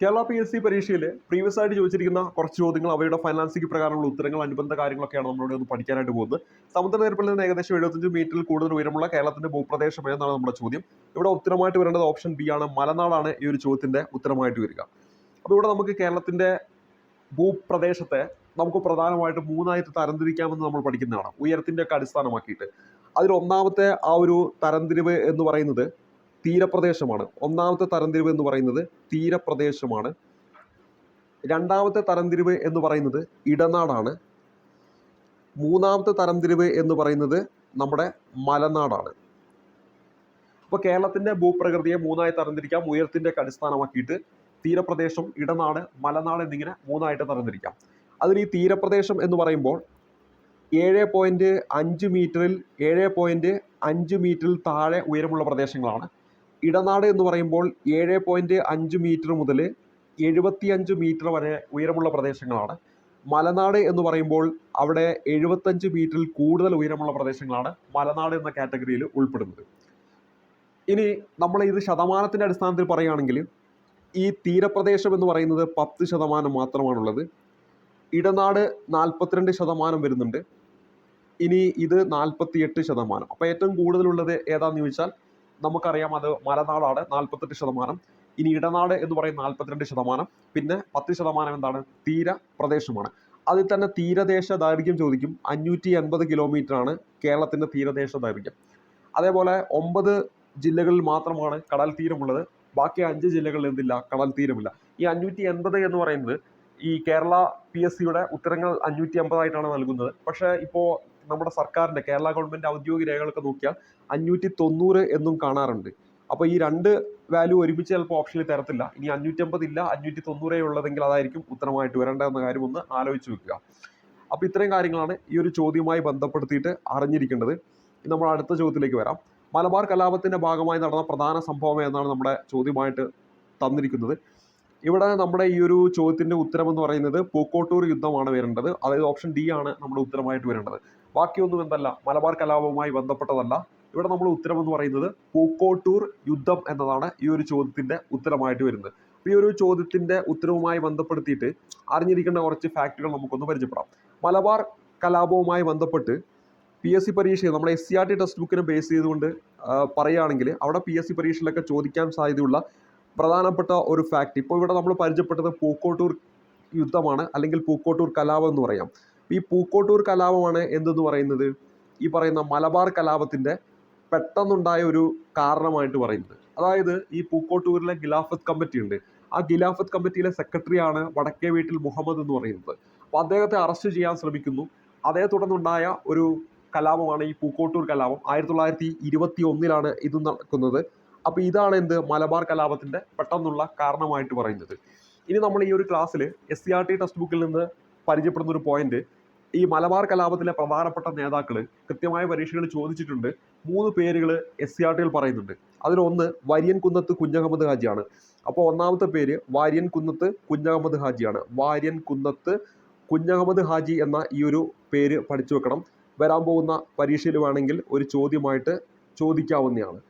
Kerala P S C പരീക്ഷയിൽ previous ആയിട്ട് ചോദിച്ചിരിക്കുന്ന കുറച്ച് ചോദ്യങ്ങൾ അവയുടെ ഫൈനാൻസിംഗ് പ്രകാരമുള്ള ഉത്തരങ്ങൾ അനുബന്ധ കാര്യങ്ങളൊക്കെയാണ് നമ്മളോട് ഒന്ന് പഠിക്കാനായിട്ട് പോകുന്നത്. സമുദ്രനിരപ്പിൽ നിന്ന് ഏകദേശം എഴുപത്തഞ്ച് മീറ്ററിൽ കൂടുതൽ ഉയരമുള്ള കേരളത്തിന്റെ ഭൂപ്രദേശം എന്നാണ് നമ്മുടെ ചോദ്യം? ഇവിടെ ഉത്തരമായിട്ട് വരേണ്ടത് ഓപ്ഷൻ ബി ആണ്. മലനാടാണ് ഈ ഒരു ചോദ്യത്തിന്റെ ഉത്തരമായിട്ട് വരിക. അപ്പോൾ ഇവിടെ നമുക്ക് കേരളത്തിന്റെ ഭൂപ്രദേശത്തെ നമുക്ക് പ്രധാനമായിട്ട് മൂന്നായിട്ട് തരംതിരിക്കാമെന്ന് നമ്മൾ പഠിക്കുന്നതാണ്. ഉയരത്തിന്റെ ഒക്കെ അടിസ്ഥാനമാക്കിയിട്ട്. അതിൽ ഒന്നാമത്തെ ആ ഒരു തരംതിരിവ് എന്ന് പറയുന്നത് തീരപ്രദേശമാണ്. ഒന്നാമത്തെ തരംതിരിവ് എന്ന് പറയുന്നത് തീരപ്രദേശമാണ്. രണ്ടാമത്തെ തരംതിരിവ് എന്ന് പറയുന്നത് ഇടനാടാണ്. മൂന്നാമത്തെ തരംതിരിവ് എന്ന് പറയുന്നത് നമ്മുടെ മലനാടാണ്. അപ്പോൾ കേരളത്തിന്റെ ഭൂപ്രകൃതിയെ മൂന്നായി തരംതിരിക്കാം. ഉയരത്തിന്റെ ഒക്കെ അടിസ്ഥാനമാക്കിയിട്ട് തീരപ്രദേശം ഇടനാട് മലനാട് എന്നിങ്ങനെ മൂന്നായിട്ട് തരംതിരിക്കാം. അതിൽ ഈ തീരപ്രദേശം എന്ന് പറയുമ്പോൾ ഏഴ് പോയിന്റ് അഞ്ച് മീറ്ററിൽ ഏഴ് പോയിന്റ് അഞ്ച് മീറ്ററിൽ താഴെ ഉയരമുള്ള പ്രദേശങ്ങളാണ്. ഇടനാട് എന്ന് പറയുമ്പോൾ ഏഴ് പോയിന്റ് അഞ്ച് മീറ്റർ മുതൽ എഴുപത്തിയഞ്ച് മീറ്റർ വരെ ഉയരമുള്ള പ്രദേശങ്ങളാണ്. മലനാട് എന്ന് പറയുമ്പോൾ അവിടെ എഴുപത്തഞ്ച് മീറ്ററിൽ കൂടുതൽ ഉയരമുള്ള പ്രദേശങ്ങളാണ് മലനാട് എന്ന കാറ്റഗറിയിൽ ഉൾപ്പെടുന്നത്. ഇനി നമ്മൾ ഇത് ശതമാനത്തിന്റെ അടിസ്ഥാനത്തിൽ പറയുകയാണെങ്കിൽ ഈ തീരപ്രദേശം എന്ന് പറയുന്നത് പത്ത് ശതമാനം മാത്രമാണുള്ളത്. ഇടനാട് നാൽപ്പത്തിരണ്ട് ശതമാനം വരുന്നുണ്ട്. ഇനി ഇത് നാൽപ്പത്തിയെട്ട് ശതമാനം. അപ്പോൾ ഏറ്റവും കൂടുതലുള്ളത് ഏതാണെന്ന് ചോദിച്ചാൽ നമുക്കറിയാം അത് മലനാടാണ് നാൽപ്പത്തെട്ട് ശതമാനം. ഇനി ഇടനാട് എന്ന് പറയുന്ന നാൽപ്പത്തിരണ്ട് ശതമാനം. പിന്നെ പത്ത് ശതമാനം എന്താണ്? തീരപ്രദേശമാണ്. അതിൽ തന്നെ തീരദേശ ദൈർഘ്യം ചോദിക്കും. അഞ്ഞൂറ്റി എൺപത് ആണ് കേരളത്തിന്റെ തീരദേശ ദൈർഘ്യം അതേപോലെ ഒമ്പത് ജില്ലകളിൽ മാത്രമാണ് കടൽ തീരമുള്ളത്. ബാക്കി അഞ്ച് ജില്ലകളിൽ എന്തില്ല? കടൽ തീരമില്ല. ഈ അഞ്ഞൂറ്റി എൺപത് എന്ന് പറയുന്നത് ഈ കേരള പി എസ് സിയുടെ ഉത്തരങ്ങൾ അഞ്ഞൂറ്റി അമ്പതായിട്ടാണ് നൽകുന്നത്. പക്ഷേ ഇപ്പോൾ നമ്മുടെ സർക്കാരിന്റെ കേരള ഗവൺമെന്റ് ഔദ്യോഗിക രേഖകളൊക്കെ നോക്കിയാൽ അഞ്ഞൂറ്റി തൊണ്ണൂറ് എന്നും കാണാറുണ്ട്. അപ്പോൾ ഈ രണ്ട് വാല്യൂ ഒരുമിച്ച് ചിലപ്പോൾ ഓപ്ഷനിൽ തരത്തില്ല. ഇനി അഞ്ഞൂറ്റമ്പത് ഇല്ല അഞ്ഞൂറ്റി തൊണ്ണൂറേ ഉള്ളതെങ്കിൽ അതായിരിക്കും ഉത്തരമായിട്ട് വരേണ്ടതെന്ന കാര്യം ഒന്ന് ആലോചിച്ച് വെക്കുക. അപ്പോൾ ഇത്രയും കാര്യങ്ങളാണ് ഈ ഒരു ചോദ്യവുമായി ബന്ധപ്പെടുത്തിയിട്ട് അറിഞ്ഞിരിക്കേണ്ടത്. നമ്മൾ അടുത്ത ചോദ്യത്തിലേക്ക് വരാം. മലബാർ കലാപത്തിന്റെ ഭാഗമായി നടന്ന പ്രധാന സംഭവം എന്നാണ് നമ്മുടെ ചോദ്യമായിട്ട് തന്നിരിക്കുന്നത്. ഇവിടെ നമ്മുടെ ഈ ഒരു ചോദ്യത്തിന്റെ ഉത്തരം എന്ന് പറയുന്നത് പൂക്കോട്ടൂർ യുദ്ധമാണ് വരേണ്ടത്. അതായത് ഓപ്ഷൻ ഡി ആണ് നമ്മുടെ ഉത്തരമായിട്ട് വരേണ്ടത്. ബാക്കിയൊന്നും എന്തല്ല മലബാർ കലാപവുമായി ബന്ധപ്പെട്ടതല്ല. ഇവിടെ നമ്മൾ ഉത്തരം എന്ന് പറയുന്നത് പൂക്കോട്ടൂർ യുദ്ധം എന്നതാണ് ഈ ഒരു ചോദ്യത്തിന്റെ ഉത്തരമായിട്ട് വരുന്നത്. ഈ ഒരു ചോദ്യത്തിന്റെ ഉത്തരവുമായി ബന്ധപ്പെടുത്തിയിട്ട് അറിഞ്ഞിരിക്കേണ്ട കുറച്ച് ഫാക്റ്റുകൾ നമുക്കൊന്ന് പരിചയപ്പെടാം. മലബാർ കലാപവുമായി ബന്ധപ്പെട്ട് പി എസ് സി പരീക്ഷയിൽ നമ്മുടെ S C R T text ബുക്കിനെ base ചെയ്തുകൊണ്ട് പറയുകയാണെങ്കിൽ അവിടെ പി എസ് സി പരീക്ഷയിലൊക്കെ ചോദിക്കാൻ സാധ്യതയുള്ള പ്രധാനപ്പെട്ട ഒരു ഫാക്ട് ഇപ്പോൾ ഇവിടെ നമ്മൾ പരിചയപ്പെട്ടത് പൂക്കോട്ടൂർ യുദ്ധമാണ് അല്ലെങ്കിൽ പൂക്കോട്ടൂർ കലാപം എന്ന് പറയാം. ഈ പൂക്കോട്ടൂർ കലാപമാണ് എന്തെന്ന് പറയുന്നത്? ഈ പറയുന്ന മലബാർ കലാപത്തിന്റെ പെട്ടെന്നുണ്ടായ ഒരു കാരണമായിട്ട് പറയുന്നത്. അതായത് ഈ പൂക്കോട്ടൂരിലെ ഖിലാഫത്ത് കമ്മിറ്റി ഉണ്ട്. ആ ഖിലാഫത്ത് കമ്മിറ്റിയിലെ സെക്രട്ടറിയാണ് വടക്കേ വീട്ടിൽ മുഹമ്മദ് എന്ന് പറയുന്നത്. അപ്പോൾ അദ്ദേഹത്തെ അറസ്റ്റ് ചെയ്യാൻ ശ്രമിക്കുന്നു. അതേ തുടർന്നുണ്ടായ ഒരു കലാപമാണ് ഈ പൂക്കോട്ടൂർ കലാപം. ആയിരത്തി തൊള്ളായിരത്തി ഇരുപത്തി ഒന്നിലാണ് ഇത് നടക്കുന്നത്. അപ്പോൾ ഇതാണ് എന്ത്? മലബാർ കലാപത്തിന്റെ പെട്ടെന്നുള്ള കാരണമായിട്ട് പറയുന്നത്. ഇനി നമ്മൾ ഈ ഒരു ക്ലാസ്സിൽ S C R T text ബുക്കിൽ നിന്ന് പരിചയപ്പെടുന്ന ഒരു പോയിന്റ് ഈ മലബാർ കലാപത്തിലെ പ്രധാനപ്പെട്ട നേതാക്കൾ കൃത്യമായ പരീക്ഷകൾ ചോദിച്ചിട്ടുണ്ട്. മൂന്ന് പേരുകൾ എസ് സി ആർ ടിയിൽ പറയുന്നുണ്ട്. അതിലൊന്ന് വാര്യൻ കുന്നത്ത് കുഞ്ഞഹമ്മദ് ഹാജിയാണ്. അപ്പോൾ ഒന്നാമത്തെ പേര് വാര്യൻ കുന്നത്ത് കുഞ്ഞഹമ്മദ് ഹാജിയാണ്. വാര്യൻ കുന്നത്ത് കുഞ്ഞഹമ്മദ് ഹാജി എന്ന ഈ ഒരു പേര് പഠിച്ചു വെക്കണം. വരാൻ പോകുന്ന പരീക്ഷയിൽ വേണമെങ്കിൽ ഒരു ചോദ്യമായിട്ട് ചോദിക്കാവുന്നതാണ്.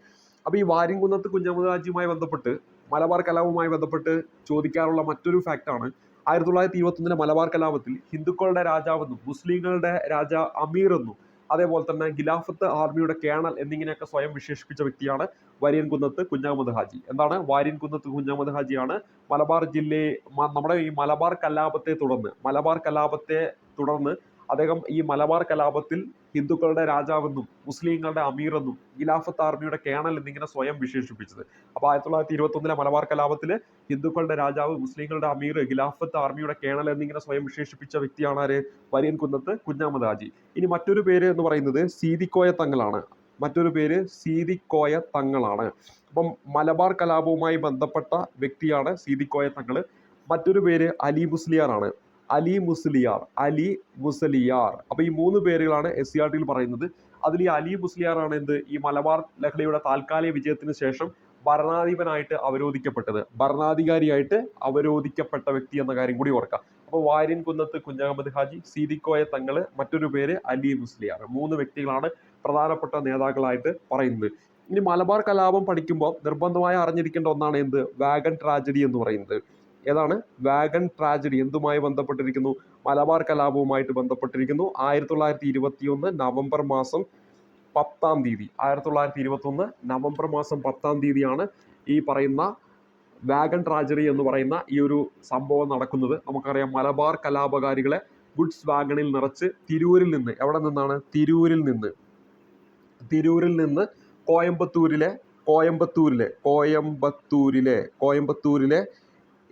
അപ്പോൾ ഈ വാര്യംകുന്നത്ത് കുഞ്ഞഹമ്മദ് ഹാജിയുമായി ബന്ധപ്പെട്ട് മലബാർ കലാപവുമായി ബന്ധപ്പെട്ട് ചോദിക്കാറുള്ള മറ്റൊരു ഫാക്റ്റാണ് ആയിരത്തി തൊള്ളായിരത്തി ഇരുപത്തൊന്നിലെ മലബാർ കലാപത്തിൽ ഹിന്ദുക്കളുടെ രാജാവെന്നും മുസ്ലിങ്ങളുടെ രാജ അമീർ എന്നും അതേപോലെ തന്നെ ഖിലാഫത്ത് ആർമിയുടെ കേണൽ എന്നിങ്ങനെയൊക്കെ സ്വയം വിശേഷിപ്പിച്ച വ്യക്തിയാണ് വാര്യൻ കുന്നത്ത് കുഞ്ഞഹമ്മദ് ഹാജി. എന്താണ് വാര്യൻ കുന്നത്ത് കുഞ്ഞഹമ്മദ് ഹാജിയാണ്? മലബാർ ജില്ലയെ നമ്മുടെ ഈ മലബാർ കലാപത്തെ തുടർന്ന് മലബാർ കലാപത്തെ തുടർന്ന് അദ്ദേഹം ഈ മലബാർ കലാപത്തിൽ ഹിന്ദുക്കളുടെ രാജാവെന്നും മുസ്ലിങ്ങളുടെ അമീർ എന്നും ഖിലാഫത്ത് ആർമിയുടെ കേണൽ എന്നിങ്ങനെ സ്വയം വിശേഷിപ്പിച്ചത്. അപ്പോൾ ആയിരത്തി തൊള്ളായിരത്തി ഇരുപത്തൊന്നിലെ മലബാർ കലാപത്തിൽ ഹിന്ദുക്കളുടെ രാജാവ് മുസ്ലിങ്ങളുടെ അമീർ ഖിലാഫത്ത് ആർമിയുടെ കേണൽ എന്നിങ്ങനെ സ്വയം വിശേഷിപ്പിച്ച വ്യക്തിയാണ് ആര്? വരിയൻ കുന്നത്ത് കുഞ്ഞാമത് ഹാജി ഇനി മറ്റൊരു പേര് എന്ന് പറയുന്നത് സീതിക്കോയ തങ്ങളാണ്. മറ്റൊരു പേര് സീതിക്കോയ തങ്ങളാണ്. അപ്പം മലബാർ കലാപവുമായി ബന്ധപ്പെട്ട വ്യക്തിയാണ് സീതിക്കോയ തങ്ങൾ മറ്റൊരു പേര് അലി മുസ്ലിയാർ ആണ്. അലി മുസ്ലിയാർ അലി മുസ്ലിയാർ. അപ്പൊ ഈ മൂന്ന് പേരുകളാണ് എസ് സി ആർ ടിയിൽ പറയുന്നത്. അതിൽ ഈ അലി മുസ്ലിയാർ ആണ് എന്ത്? ഈ മലബാർ ലഹളയുടെ താൽക്കാലിക വിജയത്തിന് ശേഷം ഭരണാധിപനായിട്ട് അവരോധിക്കപ്പെട്ടത്. ഭരണാധികാരിയായിട്ട് അവരോധിക്കപ്പെട്ട വ്യക്തി എന്ന കാര്യം കൂടി ഓർക്കാം. അപ്പോൾ വാര്യൻ കുന്നത്ത് കുഞ്ഞഹമ്മദ് ഹാജി സീതിക്കോയ തങ്ങൾ മറ്റൊരു പേര് അലി മുസ്ലിയാർ. മൂന്ന് വ്യക്തികളാണ് പ്രധാനപ്പെട്ട നേതാക്കളായിട്ട് പറയുന്നത്. ഇനി മലബാർ കലാപം പഠിക്കുമ്പോൾ നിർബന്ധമായി അറിഞ്ഞിരിക്കേണ്ട ഒന്നാണ് എന്ത്? വാഗൺ ട്രാജഡി എന്ന് പറയുന്നത്. ഏതാണ്? Wagon tragedy. എന്തുമായി ബന്ധപ്പെട്ടിരിക്കുന്നു? മലബാർ കലാപവുമായിട്ട് ബന്ധപ്പെട്ടിരിക്കുന്നു. ആയിരത്തി തൊള്ളായിരത്തി ഇരുപത്തി ഒന്ന് നവംബർ മാസം പത്താം തീയതി. ആയിരത്തി തൊള്ളായിരത്തി ഇരുപത്തി ഒന്ന് നവംബർ മാസം പത്താം തീയതിയാണ് ഈ പറയുന്ന വാഗൺ ട്രാജഡി എന്ന് പറയുന്ന ഈ ഒരു സംഭവം നടക്കുന്നത്. നമുക്കറിയാം മലബാർ കലാപകാരികളെ ഗുഡ്സ് വാഗണിൽ നിറച്ച് തിരൂരിൽ നിന്ന് എവിടെ നിന്നാണ്? തിരൂരിൽ നിന്ന്. തിരൂരിൽ നിന്ന് കോയമ്പത്തൂരിലെ കോയമ്പത്തൂരിലെ കോയമ്പത്തൂരിലെ കോയമ്പത്തൂരിലെ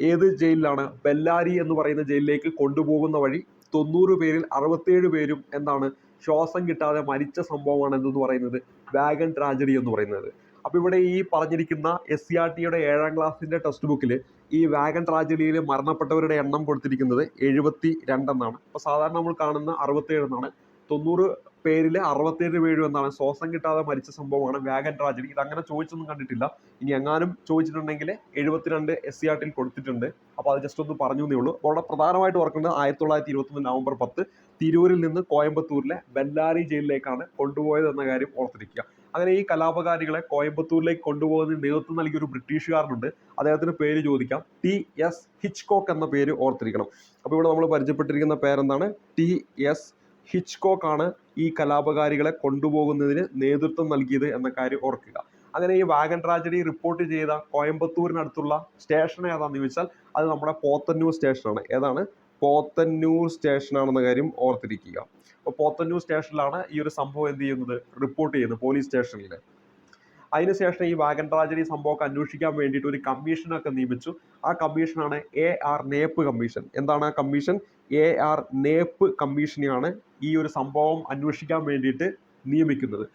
ഏത് ജയിലിലാണ് ബെല്ലാരി എന്ന് പറയുന്ന ജയിലിലേക്ക് കൊണ്ടുപോകുന്ന വഴി തൊണ്ണൂറ് പേരിൽ അറുപത്തേഴ് പേരും എന്താണ് ശ്വാസം കിട്ടാതെ മരിച്ച സംഭവമാണ് എന്തെന്ന് പറയുന്നത്? വാഗൺ ട്രാജഡി എന്ന് പറയുന്നത്. അപ്പോൾ ഇവിടെ ഈ പറഞ്ഞിരിക്കുന്ന എസ് സി ആർ ടിയുടെ ഏഴാം ക്ലാസ്സിന്റെ ടെക്സ്റ്റ് ബുക്കിൽ ഈ വാഗൺ ട്രാജഡിയിൽ മരണപ്പെട്ടവരുടെ എണ്ണം കൊടുത്തിരിക്കുന്നത് എഴുപത്തി രണ്ടെന്നാണ്. അപ്പോൾ സാധാരണ നമ്മൾ കാണുന്ന അറുപത്തേഴ് എന്നാണ്. തൊണ്ണൂറ് പേരിൽ അറുപത്തേഴ് പേര് എന്നാണ് ശ്വാസം കിട്ടാതെ മരിച്ച സംഭവമാണ് വാഗൺ ട്രാജഡി. ഇത് അങ്ങനെ ചോദിച്ചൊന്നും കണ്ടിട്ടില്ല. ഇനി എങ്ങാനും ചോദിച്ചിട്ടുണ്ടെങ്കിൽ എഴുപത്തിരണ്ട് എസ് സി ആർ ടിയിൽ കൊടുത്തിട്ടുണ്ട്. അപ്പോൾ അത് ജസ്റ്റ് ഒന്ന് പറഞ്ഞു എന്നേ ഉള്ളൂ. അവിടെ പ്രധാനമായിട്ട് ഓർക്കേണ്ടത് ആയിരത്തി തൊള്ളായിരത്തി ഇരുപത്തൊന്ന് നവംബർ പത്ത് തിരൂരിൽ നിന്ന് കോയമ്പത്തൂരിലെ ബെല്ലാരി ജയിലിലേക്കാണ് കൊണ്ടുപോയത് എന്ന കാര്യം ഓർത്തിരിക്കുക. അങ്ങനെ ഈ കലാപകാരികളെ കോയമ്പത്തൂരിലേക്ക് കൊണ്ടുപോകുന്നതിന് നേതൃത്വം നൽകിയ ഒരു ബ്രിട്ടീഷുകാരനുണ്ട്. അദ്ദേഹത്തിന് പേര് ചോദിക്കാം. ടി എസ് ഹിച്ച്കോക്ക് എന്ന പേര് ഓർത്തിരിക്കണം. അപ്പോൾ ഇവിടെ നമ്മൾ പരിചയപ്പെട്ടിരിക്കുന്ന പേരെന്താണ്? ടി എസ് ഹിച്ച്കോക്ക് ആണ് ഈ കലാപകാരികളെ കൊണ്ടുപോകുന്നതിന് നേതൃത്വം നൽകിയത് എന്ന കാര്യം ഓർക്കുക. അങ്ങനെ ഈ വാഗൺ ട്രാജഡി റിപ്പോർട്ട് ചെയ്ത കോയമ്പത്തൂരിനടുത്തുള്ള സ്റ്റേഷൻ ഏതാണെന്ന് ചോദിച്ചാൽ അത് നമ്മുടെ പോത്തന്നൂർ സ്റ്റേഷനാണ്. ഏതാണ്? പോത്തന്നൂർ സ്റ്റേഷനാണെന്ന കാര്യം ഓർത്തിരിക്കുക. അപ്പോൾ പോത്തന്നൂർ സ്റ്റേഷനിലാണ് ഈ ഒരു സംഭവം എന്ത് ചെയ്യുന്നത്? റിപ്പോർട്ട് ചെയ്യുന്നത് പോലീസ് സ്റ്റേഷനിൽ അതിനുശേഷം ഈ വാഗൺ ട്രാജഡി സംഭവമൊക്കെ അന്വേഷിക്കാൻ വേണ്ടിയിട്ട് ഒരു കമ്മീഷനൊക്കെ നിയമിച്ചു. ആ കമ്മീഷനാണ് എ ആർ നേപ്പ് കമ്മീഷൻ. എന്താണ് ആ കമ്മീഷൻ? എ ആർ നേപ്പ് കമ്മീഷനെയാണ് ഈ ഒരു സംഭവം അന്വേഷിക്കാൻ വേണ്ടിയിട്ട് നിയമിക്കുന്നത്.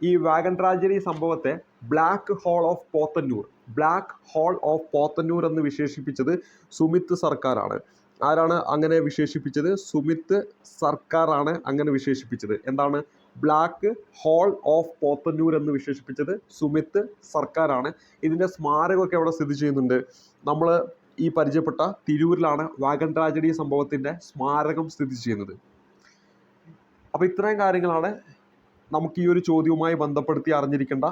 ഈ വാഗൺ ട്രാജഡി സംഭവത്തെ black hole of Pothanur black hole of Pothanur എന്ന് വിശേഷിപ്പിച്ചത് സുമിത്ത് സർക്കാരാണ്. ആരാണ് അങ്ങനെ വിശേഷിപ്പിച്ചത്? സുമിത്ത് സർക്കാരാണ് അങ്ങനെ വിശേഷിപ്പിച്ചത്. എന്താണ്? ബ്ലാക്ക് ഹോൾ ഓഫ് പോത്തന്നൂർ എന്ന് വിശേഷിപ്പിച്ചത് സുമിത്ത് സർക്കാരാണ്. ഇതിന്റെ സ്മാരകമൊക്കെ അവിടെ സ്ഥിതി ചെയ്യുന്നുണ്ട്. നമ്മൾ ഈ പരിചയപ്പെട്ട തിരൂരിലാണ് വാഗൺ ട്രാജഡി സംഭവത്തിന്റെ സ്മാരകം സ്ഥിതി ചെയ്യുന്നത്. അപ്പോൾ ഇത്രയും കാര്യങ്ങളാണ് നമുക്ക് ഈ ഒരു ചോദ്യവുമായി ബന്ധപ്പെടുത്തി അറിഞ്ഞിരിക്കേണ്ട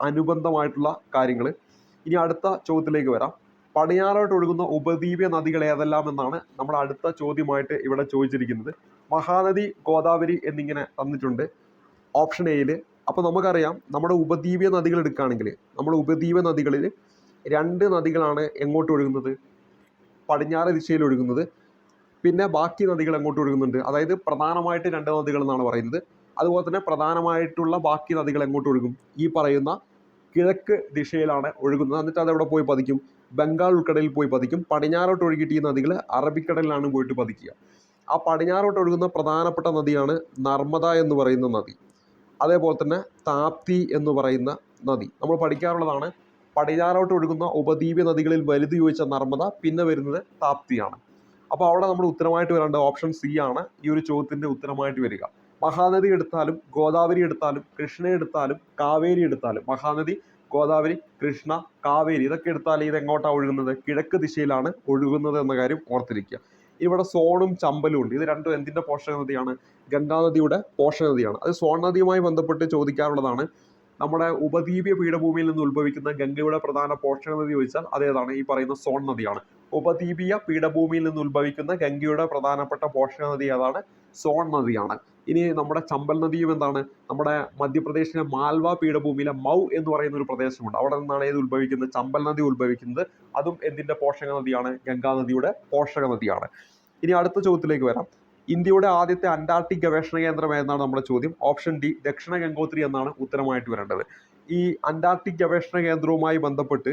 അനുബന്ധമായിട്ടുള്ള കാര്യങ്ങൾ ഇനി അടുത്ത ചോദ്യത്തിലേക്ക് വരാം. പടിഞ്ഞാറോട്ട് ഒഴുകുന്ന ഉപദ്വീപ നദികൾ ഏതെല്ലാം എന്നാണ് നമ്മൾ അടുത്ത ചോദ്യമായിട്ട് ഇവിടെ ചോദിച്ചിരിക്കുന്നത്. മഹാനദി ഗോദാവരി എന്നിങ്ങനെ തന്നിട്ടുണ്ട്. ഓപ്ഷൻ എയിൽ അപ്പോൾ നമുക്കറിയാം നമ്മുടെ ഉപദ്വീപീയ നദികൾ എടുക്കുകയാണെങ്കിൽ നമ്മുടെ ഉപദ്വീപ നദികളിൽ രണ്ട് നദികളാണ് എങ്ങോട്ട് ഒഴുകുന്നത്? പടിഞ്ഞാറ് ദിശയിൽ ഒഴുകുന്നത്. പിന്നെ ബാക്കി നദികൾ എങ്ങോട്ട് ഒഴുകുന്നുണ്ട്? അതായത് പ്രധാനമായിട്ട് രണ്ട് നദികൾ എന്നാണ് പറയുന്നത്. അതുപോലെ തന്നെ പ്രധാനമായിട്ടുള്ള ബാക്കി നദികൾ എങ്ങോട്ട് ഒഴുകും? ഈ പറയുന്ന കിഴക്ക് ദിശയിലാണ് ഒഴുകുന്നത്. എന്നിട്ട് അതെവിടെ പോയി പതിക്കും? ബംഗാൾ ഉൾക്കടലിൽ പോയി പതിക്കും. പടിഞ്ഞാറോട്ട് ഒഴുകിയിട്ട് ഈ നദികൾ അറബിക്കടലിലാണ് പോയിട്ട് പതിക്കുക. ആ പടിഞ്ഞാറോട്ട് ഒഴുകുന്ന പ്രധാനപ്പെട്ട നദിയാണ് നർമ്മദ എന്ന് പറയുന്ന നദി. അതേപോലെ തന്നെ താപ്തി എന്ന് പറയുന്ന നദി. നമ്മൾ പഠിക്കാറുള്ളതാണ് പടിഞ്ഞാറോട്ട് ഒഴുകുന്ന ഉപദ്വീപ്യ നദികളിൽ വലുത് ചോദിച്ച നർമ്മദ പിന്നെ വരുന്നത് താപ്തിയാണ്. അപ്പോൾ അവിടെ നമ്മൾ ഉത്തരമായിട്ട് വരേണ്ട ഓപ്ഷൻ സി ആണ്. ഈ ഒരു ചോദ്യത്തിന്റെ ഉത്തരമായിട്ട് വരിക. മഹാനദി എടുത്താലും ഗോദാവരി എടുത്താലും കൃഷ്ണ എടുത്താലും കാവേരി എടുത്താലും മഹാനദി ഗോദാവരി കൃഷ്ണ കാവേരി ഇതൊക്കെ എടുത്താൽ ഇത് എങ്ങോട്ടാണ് ഒഴുകുന്നത്? കിഴക്ക് ദിശയിലാണ് ഒഴുകുന്നത് എന്ന കാര്യം ഓർത്തിരിക്കുക. ഇവിടെ സോണും ചമ്പലും ഉണ്ട്. ഇത് രണ്ടും എന്തിന്റെ പോഷക നദിയാണ്? ഗംഗാനദിയുടെ പോഷക നദിയാണ്. അത് സോൺ നദിയുമായി ബന്ധപ്പെട്ട് ചോദിക്കാറുള്ളതാണ് നമ്മുടെ ഉപദ്വീപീയ പീഠഭൂമിയിൽ നിന്ന് ഉത്ഭവിക്കുന്ന ഗംഗയുടെ പ്രധാന പോഷക നദി ചോദിച്ചാൽ അതേതാണ്. ഈ പറയുന്ന സോൺ നദിയാണ്. ഉപദ്വീപീയ പീഠഭൂമിയിൽ നിന്ന് ഉത്ഭവിക്കുന്ന ഗംഗയുടെ പ്രധാനപ്പെട്ട പോഷക നദി ഏതാണ്? സോൺ നദിയാണ്. ഇനി നമ്മുടെ ചമ്പൽ നദിയും എന്താണ്? നമ്മുടെ മധ്യപ്രദേശിലെ മാൽവ പീഠഭൂമിയിലെ മൗ എന്ന് പറയുന്ന ഒരു പ്രദേശമുണ്ട്. അവിടെ നിന്നാണ് ഏത് ഉത്ഭവിക്കുന്നത്. ചമ്പൽ നദി ഉത്ഭവിക്കുന്നത്. അതും എന്തിന്റെ പോഷക നദിയാണ്? ഗംഗാ നദിയുടെ പോഷക നദിയാണ്. ഇനി അടുത്ത ചോദ്യത്തിലേക്ക് വരാം. ഇന്ത്യയുടെ ആദ്യത്തെ അന്റാർട്ടിക് ഗവേഷണ കേന്ദ്രം ഏതാണ് നമ്മുടെ ചോദ്യം? ഓപ്ഷൻ ഡി ദക്ഷിണ ഗംഗോത്രി എന്നാണ് ഉത്തരമായിട്ട് വരേണ്ടത്. ഈ അന്റാർട്ടിക് ഗവേഷണ കേന്ദ്രവുമായി ബന്ധപ്പെട്ട്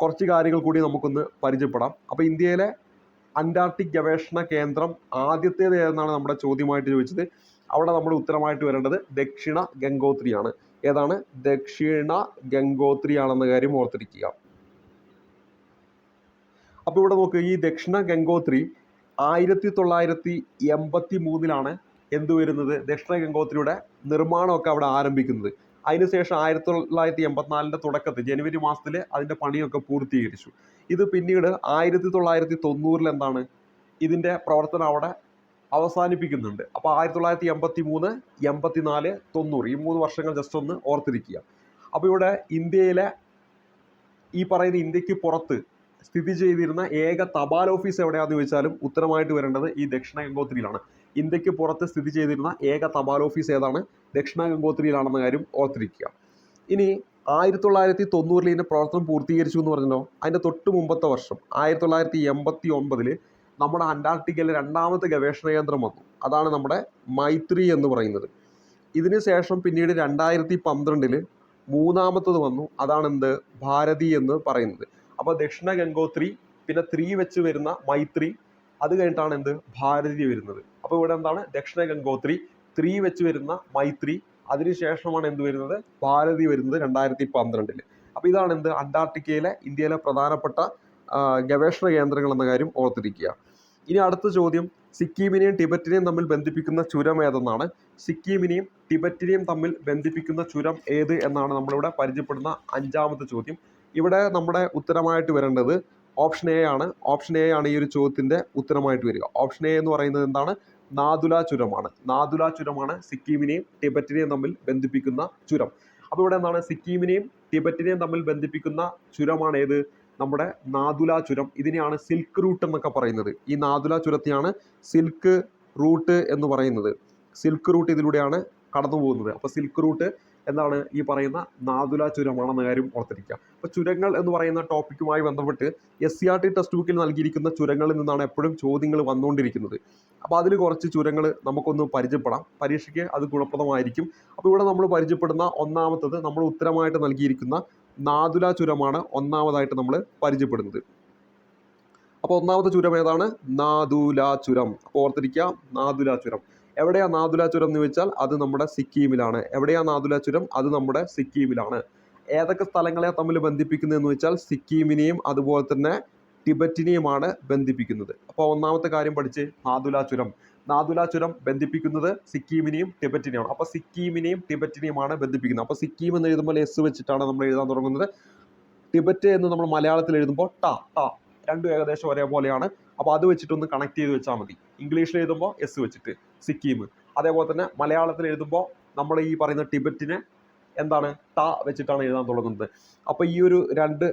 കുറച്ച് കാര്യങ്ങൾ കൂടി നമുക്കൊന്ന് പരിചയപ്പെടാം. അപ്പോൾ ഇന്ത്യയിലെ അന്റാർട്ടിക് ഗവേഷണ കേന്ദ്രം ആദ്യത്തേത് ഏതെന്നാണ് നമ്മുടെ ചോദ്യമായിട്ട് ചോദിച്ചത്? അവിടെ നമ്മുടെ ഉത്തരമായിട്ട് വരേണ്ടത് ദക്ഷിണ ഗംഗോത്രിയാണ്. ഏതാണ്? ദക്ഷിണ ഗംഗോത്രി ആണെന്ന കാര്യം ഓർത്തിരിക്കുക. അപ്പോൾ ഇവിടെ നോക്കുക ഈ ദക്ഷിണ ഗംഗോത്രി ആയിരത്തി തൊള്ളായിരത്തി എൺപത്തി മൂന്നിലാണ് എന്ത് വരുന്നത്? ദക്ഷിണ ഗംഗോത്രിയുടെ നിർമ്മാണമൊക്കെ അവിടെ ആരംഭിക്കുന്നത്. അതിനുശേഷം ആയിരത്തി തൊള്ളായിരത്തി എൺപത്തിനാലിന്റെ തുടക്കത്തിൽ ജനുവരി മാസത്തിൽ അതിന്റെ പണിയൊക്കെ പൂർത്തീകരിച്ചു. ഇത് പിന്നീട് ആയിരത്തി തൊള്ളായിരത്തി തൊണ്ണൂറിൽ എന്താണ്? ഇതിന്റെ പ്രവർത്തനം അവിടെ അവസാനിപ്പിക്കുന്നുണ്ട്. അപ്പോൾ ആയിരത്തി തൊള്ളായിരത്തി എൺപത്തി മൂന്ന് എൺപത്തിനാല് തൊണ്ണൂറ്. ഈ മൂന്ന് വർഷങ്ങൾ ജസ്റ്റ് ഒന്ന് ഓർത്തിരിക്കുക. അപ്പോൾ ഇവിടെ ഇന്ത്യയിലെ ഈ പറയുന്ന ഇന്ത്യയ്ക്ക് പുറത്ത് സ്ഥിതി ചെയ്തിരുന്ന ഏക തപാൽ ഓഫീസ് എവിടെയാണെന്ന് ചോദിച്ചാലും ഉത്തരമായിട്ട് വരേണ്ടത് ഈ ദക്ഷിണ ഗംഗോത്രിയിലാണ്. ഇന്ത്യയ്ക്ക് പുറത്ത് സ്ഥിതി ചെയ്തിരുന്ന ഏക തപാൽ ഓഫീസ് ഏതാണ്? ദക്ഷിണ ഗംഗോത്രിയിലാണെന്ന കാര്യം ഓർത്തിരിക്കുക. ഇനി ആയിരത്തി തൊള്ളായിരത്തി തൊണ്ണൂറിൽ ഇതിന്റെ പ്രവർത്തനം പൂർത്തീകരിച്ചു എന്ന് പറഞ്ഞല്ലോ. അതിന്റെ തൊട്ട് മുമ്പത്തെ വർഷം ആയിരത്തി തൊള്ളായിരത്തി എൺപത്തി ഒൻപതിൽ നമ്മുടെ അന്റാർട്ടിക്കയിലെ രണ്ടാമത്തെ ഗവേഷണ കേന്ദ്രം വന്നു. അതാണ് നമ്മുടെ മൈത്രി എന്ന് പറയുന്നത്. ഇതിന് ശേഷം പിന്നീട് രണ്ടായിരത്തി പന്ത്രണ്ടിൽ മൂന്നാമത്തത് വന്നു. അതാണ് എന്ത് ഭാരതി എന്ന് പറയുന്നത്. അപ്പോൾ ദക്ഷിണ ഗംഗോത്രി പിന്നെ ത്രീ വെച്ച് വരുന്ന മൈത്രി അത് കഴിഞ്ഞിട്ടാണ് എന്ത്? ഭാരതി വരുന്നത്. അപ്പോൾ ഇവിടെ എന്താണ്? ദക്ഷിണ ഗംഗോത്രി ത്രീ വെച്ച് വരുന്ന മൈത്രി അതിനുശേഷമാണ് എന്ത് വരുന്നത്? ഭാരതി വരുന്നത് രണ്ടായിരത്തി പന്ത്രണ്ടിൽ. അപ്പോൾ ഇതാണ് എന്ത്? അന്റാർട്ടിക്കയിലെ ഇന്ത്യയിലെ പ്രധാനപ്പെട്ട ഗവേഷണ കേന്ദ്രങ്ങൾ എന്ന കാര്യം ഓർത്തിരിക്കുക. ഇനി അടുത്ത ചോദ്യം. സിക്കിമിനെയും ടിബറ്റിനെയും തമ്മിൽ ബന്ധിപ്പിക്കുന്ന ചുരം ഏതെന്നാണ്? സിക്കിമിനെയും ടിബറ്റിനെയും തമ്മിൽ ബന്ധിപ്പിക്കുന്ന ചുരം ഏത് എന്നാണ് നമ്മളിവിടെ പരിചയപ്പെടുന്ന അഞ്ചാമത്തെ ചോദ്യം. ഇവിടെ നമ്മുടെ ഉത്തരമായിട്ട് വരേണ്ടത് ഓപ്ഷൻ എ ആണ്. ഓപ്ഷൻ എ ആണ് ഈ ഒരു ചോദ്യത്തിന്റെ ഉത്തരമായിട്ട് വരിക. ഓപ്ഷൻ എ എന്ന് പറയുന്നത് എന്താണ്? നാദുല ചുരമാണ്. നാദുല ചുരമാണ് സിക്കിമിനെയും ടിബറ്റിനെയും തമ്മിൽ ബന്ധിപ്പിക്കുന്ന ചുരം. അപ്പോൾ ഇവിടെ എന്താണ്? സിക്കിമിനെയും ടിബറ്റിനെയും തമ്മിൽ ബന്ധിപ്പിക്കുന്ന ചുരമാണ് ഏത്? നമ്മുടെ നാദുല ചുരം. ഇതിനെയാണ് സിൽക്ക് റൂട്ട് എന്നൊക്കെ പറയുന്നത്. ഈ നാദുല ചുരത്തെയാണ് സിൽക്ക് റൂട്ട് എന്ന് പറയുന്നത്. സിൽക്ക് റൂട്ട് ഇതിലൂടെയാണ് കടന്നു പോകുന്നത് അപ്പോൾ സിൽക്ക് റൂട്ട് എന്താണ് ഈ പറയുന്ന നാദുല ചുരമാണെന്ന കാര്യം ഓർത്തിരിക്കുക. അപ്പോൾ ചുരങ്ങൾ എന്ന് പറയുന്ന ടോപ്പിക്കുമായി ബന്ധപ്പെട്ട് S C R T text ബുക്കിൽ നൽകിയിരിക്കുന്ന ചുരങ്ങളിൽ നിന്നാണ് എപ്പോഴും ചോദ്യങ്ങൾ വന്നുകൊണ്ടിരിക്കുന്നത്. അപ്പോൾ അതിൽ കുറച്ച് ചുരങ്ങൾ നമുക്കൊന്ന് പരിചയപ്പെടാം. പരീക്ഷയ്ക്ക് അത് ഗുണപ്രദമായിരിക്കും. അപ്പോൾ ഇവിടെ നമ്മൾ പരിചയപ്പെടുന്ന ഒന്നാമത്തത് നമ്മൾ ഉത്തരമായിട്ട് നൽകിയിരിക്കുന്ന നാദുല ചുരമാണ് ഒന്നാമതായിട്ട് നമ്മൾ പരിചയപ്പെടുന്നത്. അപ്പോൾ ഒന്നാമത്തെ ചുരം ഏതാണ്? നാതുല ചുരം. അപ്പോൾ ഓർത്തിരിക്കുക നാദുല ചുരം. എവിടെയാ നാദുല ചുരം എന്ന് ചോദിച്ചാൽ അത് നമ്മുടെ സിക്കിമിലാണ്. എവിടെയാ നാദുല ചുരം? അത് നമ്മുടെ സിക്കിമിലാണ്. ഏതൊക്കെ സ്ഥലങ്ങളെ തമ്മിൽ ബന്ധിപ്പിക്കുന്നത് എന്ന് വെച്ചാൽ സിക്കിമിനെയും അതുപോലെ തന്നെ ടിബറ്റിനെയുമാണ് ബന്ധിപ്പിക്കുന്നത്. അപ്പോൾ ഒന്നാമത്തെ കാര്യം പഠിച്ച് നാദുല ചുരം. നാദുല ചുരം ബന്ധിപ്പിക്കുന്നത് സിക്കിമിനെയും ടിബറ്റിനെയാണ്. അപ്പോൾ സിക്കിമിനെയും ടിബറ്റിനെയുമാണ് ബന്ധിപ്പിക്കുന്നത്. അപ്പോൾ സിക്കിം എന്ന് എഴുതുമ്പോൾ എസ് വെച്ചിട്ടാണ് നമ്മൾ എഴുതാൻ തുടങ്ങുന്നത്. ടിബറ്റ് എന്ന് നമ്മൾ മലയാളത്തിൽ എഴുതുമ്പോൾ ട ട. രണ്ടും ഏകദേശം ഒരേപോലെയാണ്. അപ്പോൾ അത് വെച്ചിട്ടൊന്ന് കണക്ട് ചെയ്ത് വെച്ചാൽ മതി. ഇംഗ്ലീഷിൽ എഴുതുമ്പോൾ എസ് വെച്ചിട്ട്. സിക്കിം. അതേപോലെ തന്നെ മലയാളത്തിൽ എഴുതുമ്പോൾ നമ്മൾ ഈ പറയുന്ന ടിബറ്റിനെ എന്താണ് ട വെച്ചിട്ടാണ് എഴുതാൻ തുടങ്ങുന്നത്. അപ്പോൾ ഈ ഒരു രണ്ട്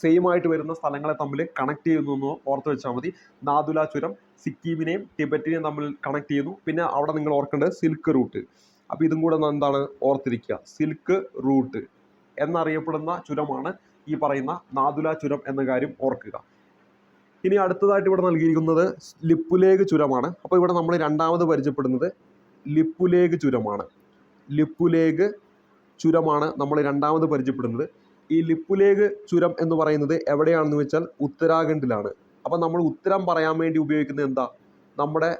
സെയിം ആയിട്ട് വരുന്ന സ്ഥലങ്ങളെ തമ്മിൽ കണക്ട് ചെയ്യുന്നു എന്ന് ഓർത്ത് വെച്ചാൽ മതി. നാദുല ചുരം സിക്കിമിനെയും ടിബറ്റിനെയും തമ്മിൽ കണക്ട് ചെയ്യുന്നു. പിന്നെ അവിടെ നിങ്ങൾ ഓർക്കേണ്ടത് സിൽക്ക് റൂട്ട് അപ്പോൾ ഇതും കൂടെ എന്താണ് ഓർത്തിരിക്കുക സിൽക്ക് റൂട്ട് എന്നറിയപ്പെടുന്ന ചുരമാണ് ഈ പറയുന്ന നാദുല ചുരം എന്ന കാര്യം ഓർക്കുക. ഇനി അടുത്തതായിട്ട് ഇവിടെ നൽകിയിരിക്കുന്നത് ലിപ്പുലേഗ് ചുരമാണ്. അപ്പോൾ ഇവിടെ നമ്മൾ രണ്ടാമത് പരിചയപ്പെടുന്നത് ലിപ്പുലേഗ് ചുരമാണ്. ലിപ്പുലേഗ് ചുരമാണ് നമ്മൾ രണ്ടാമത് പരിചയപ്പെടുന്നത്. ഈ ലിപ്പുലേഗ് ചുരം എന്ന് പറയുന്നത് എവിടെയാണെന്ന് വെച്ചാൽ ഉത്തരാഖണ്ഡിലാണ്. അപ്പോൾ നമ്മൾ ഉത്തരം പറയാൻ വേണ്ടി ഉപയോഗിക്കുന്നത് എന്താ? നമ്മുടെ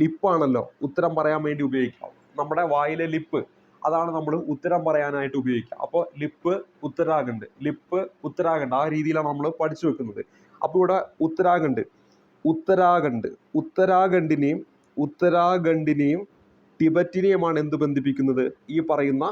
ലിപ്പാണല്ലോ. ഉത്തരം പറയാൻ വേണ്ടി ഉപയോഗിക്കാം നമ്മുടെ വായിലെ ലിപ്പ് അതാണ് നമ്മൾ ഉത്തരം പറയാനായിട്ട് ഉപയോഗിക്കുക. അപ്പോൾ ലിപ്പ് ഉത്തരാഖണ്ഡ് ലിപ്പ് ഉത്തരാഖണ്ഡ് ആ രീതിയിലാണ് നമ്മൾ പഠിച്ചു വെക്കുന്നത്. അപ്പോൾ ഇവിടെ ഉത്തരാഖണ്ഡ്. ഉത്തരാഖണ്ഡ്. ഉത്തരാഖണ്ഡിനെയും ഉത്തരാഖണ്ഡിനെയും ടിബറ്റിനെയുമാണ് എന്ത് ബന്ധിപ്പിക്കുന്നത്? ഈ പറയുന്ന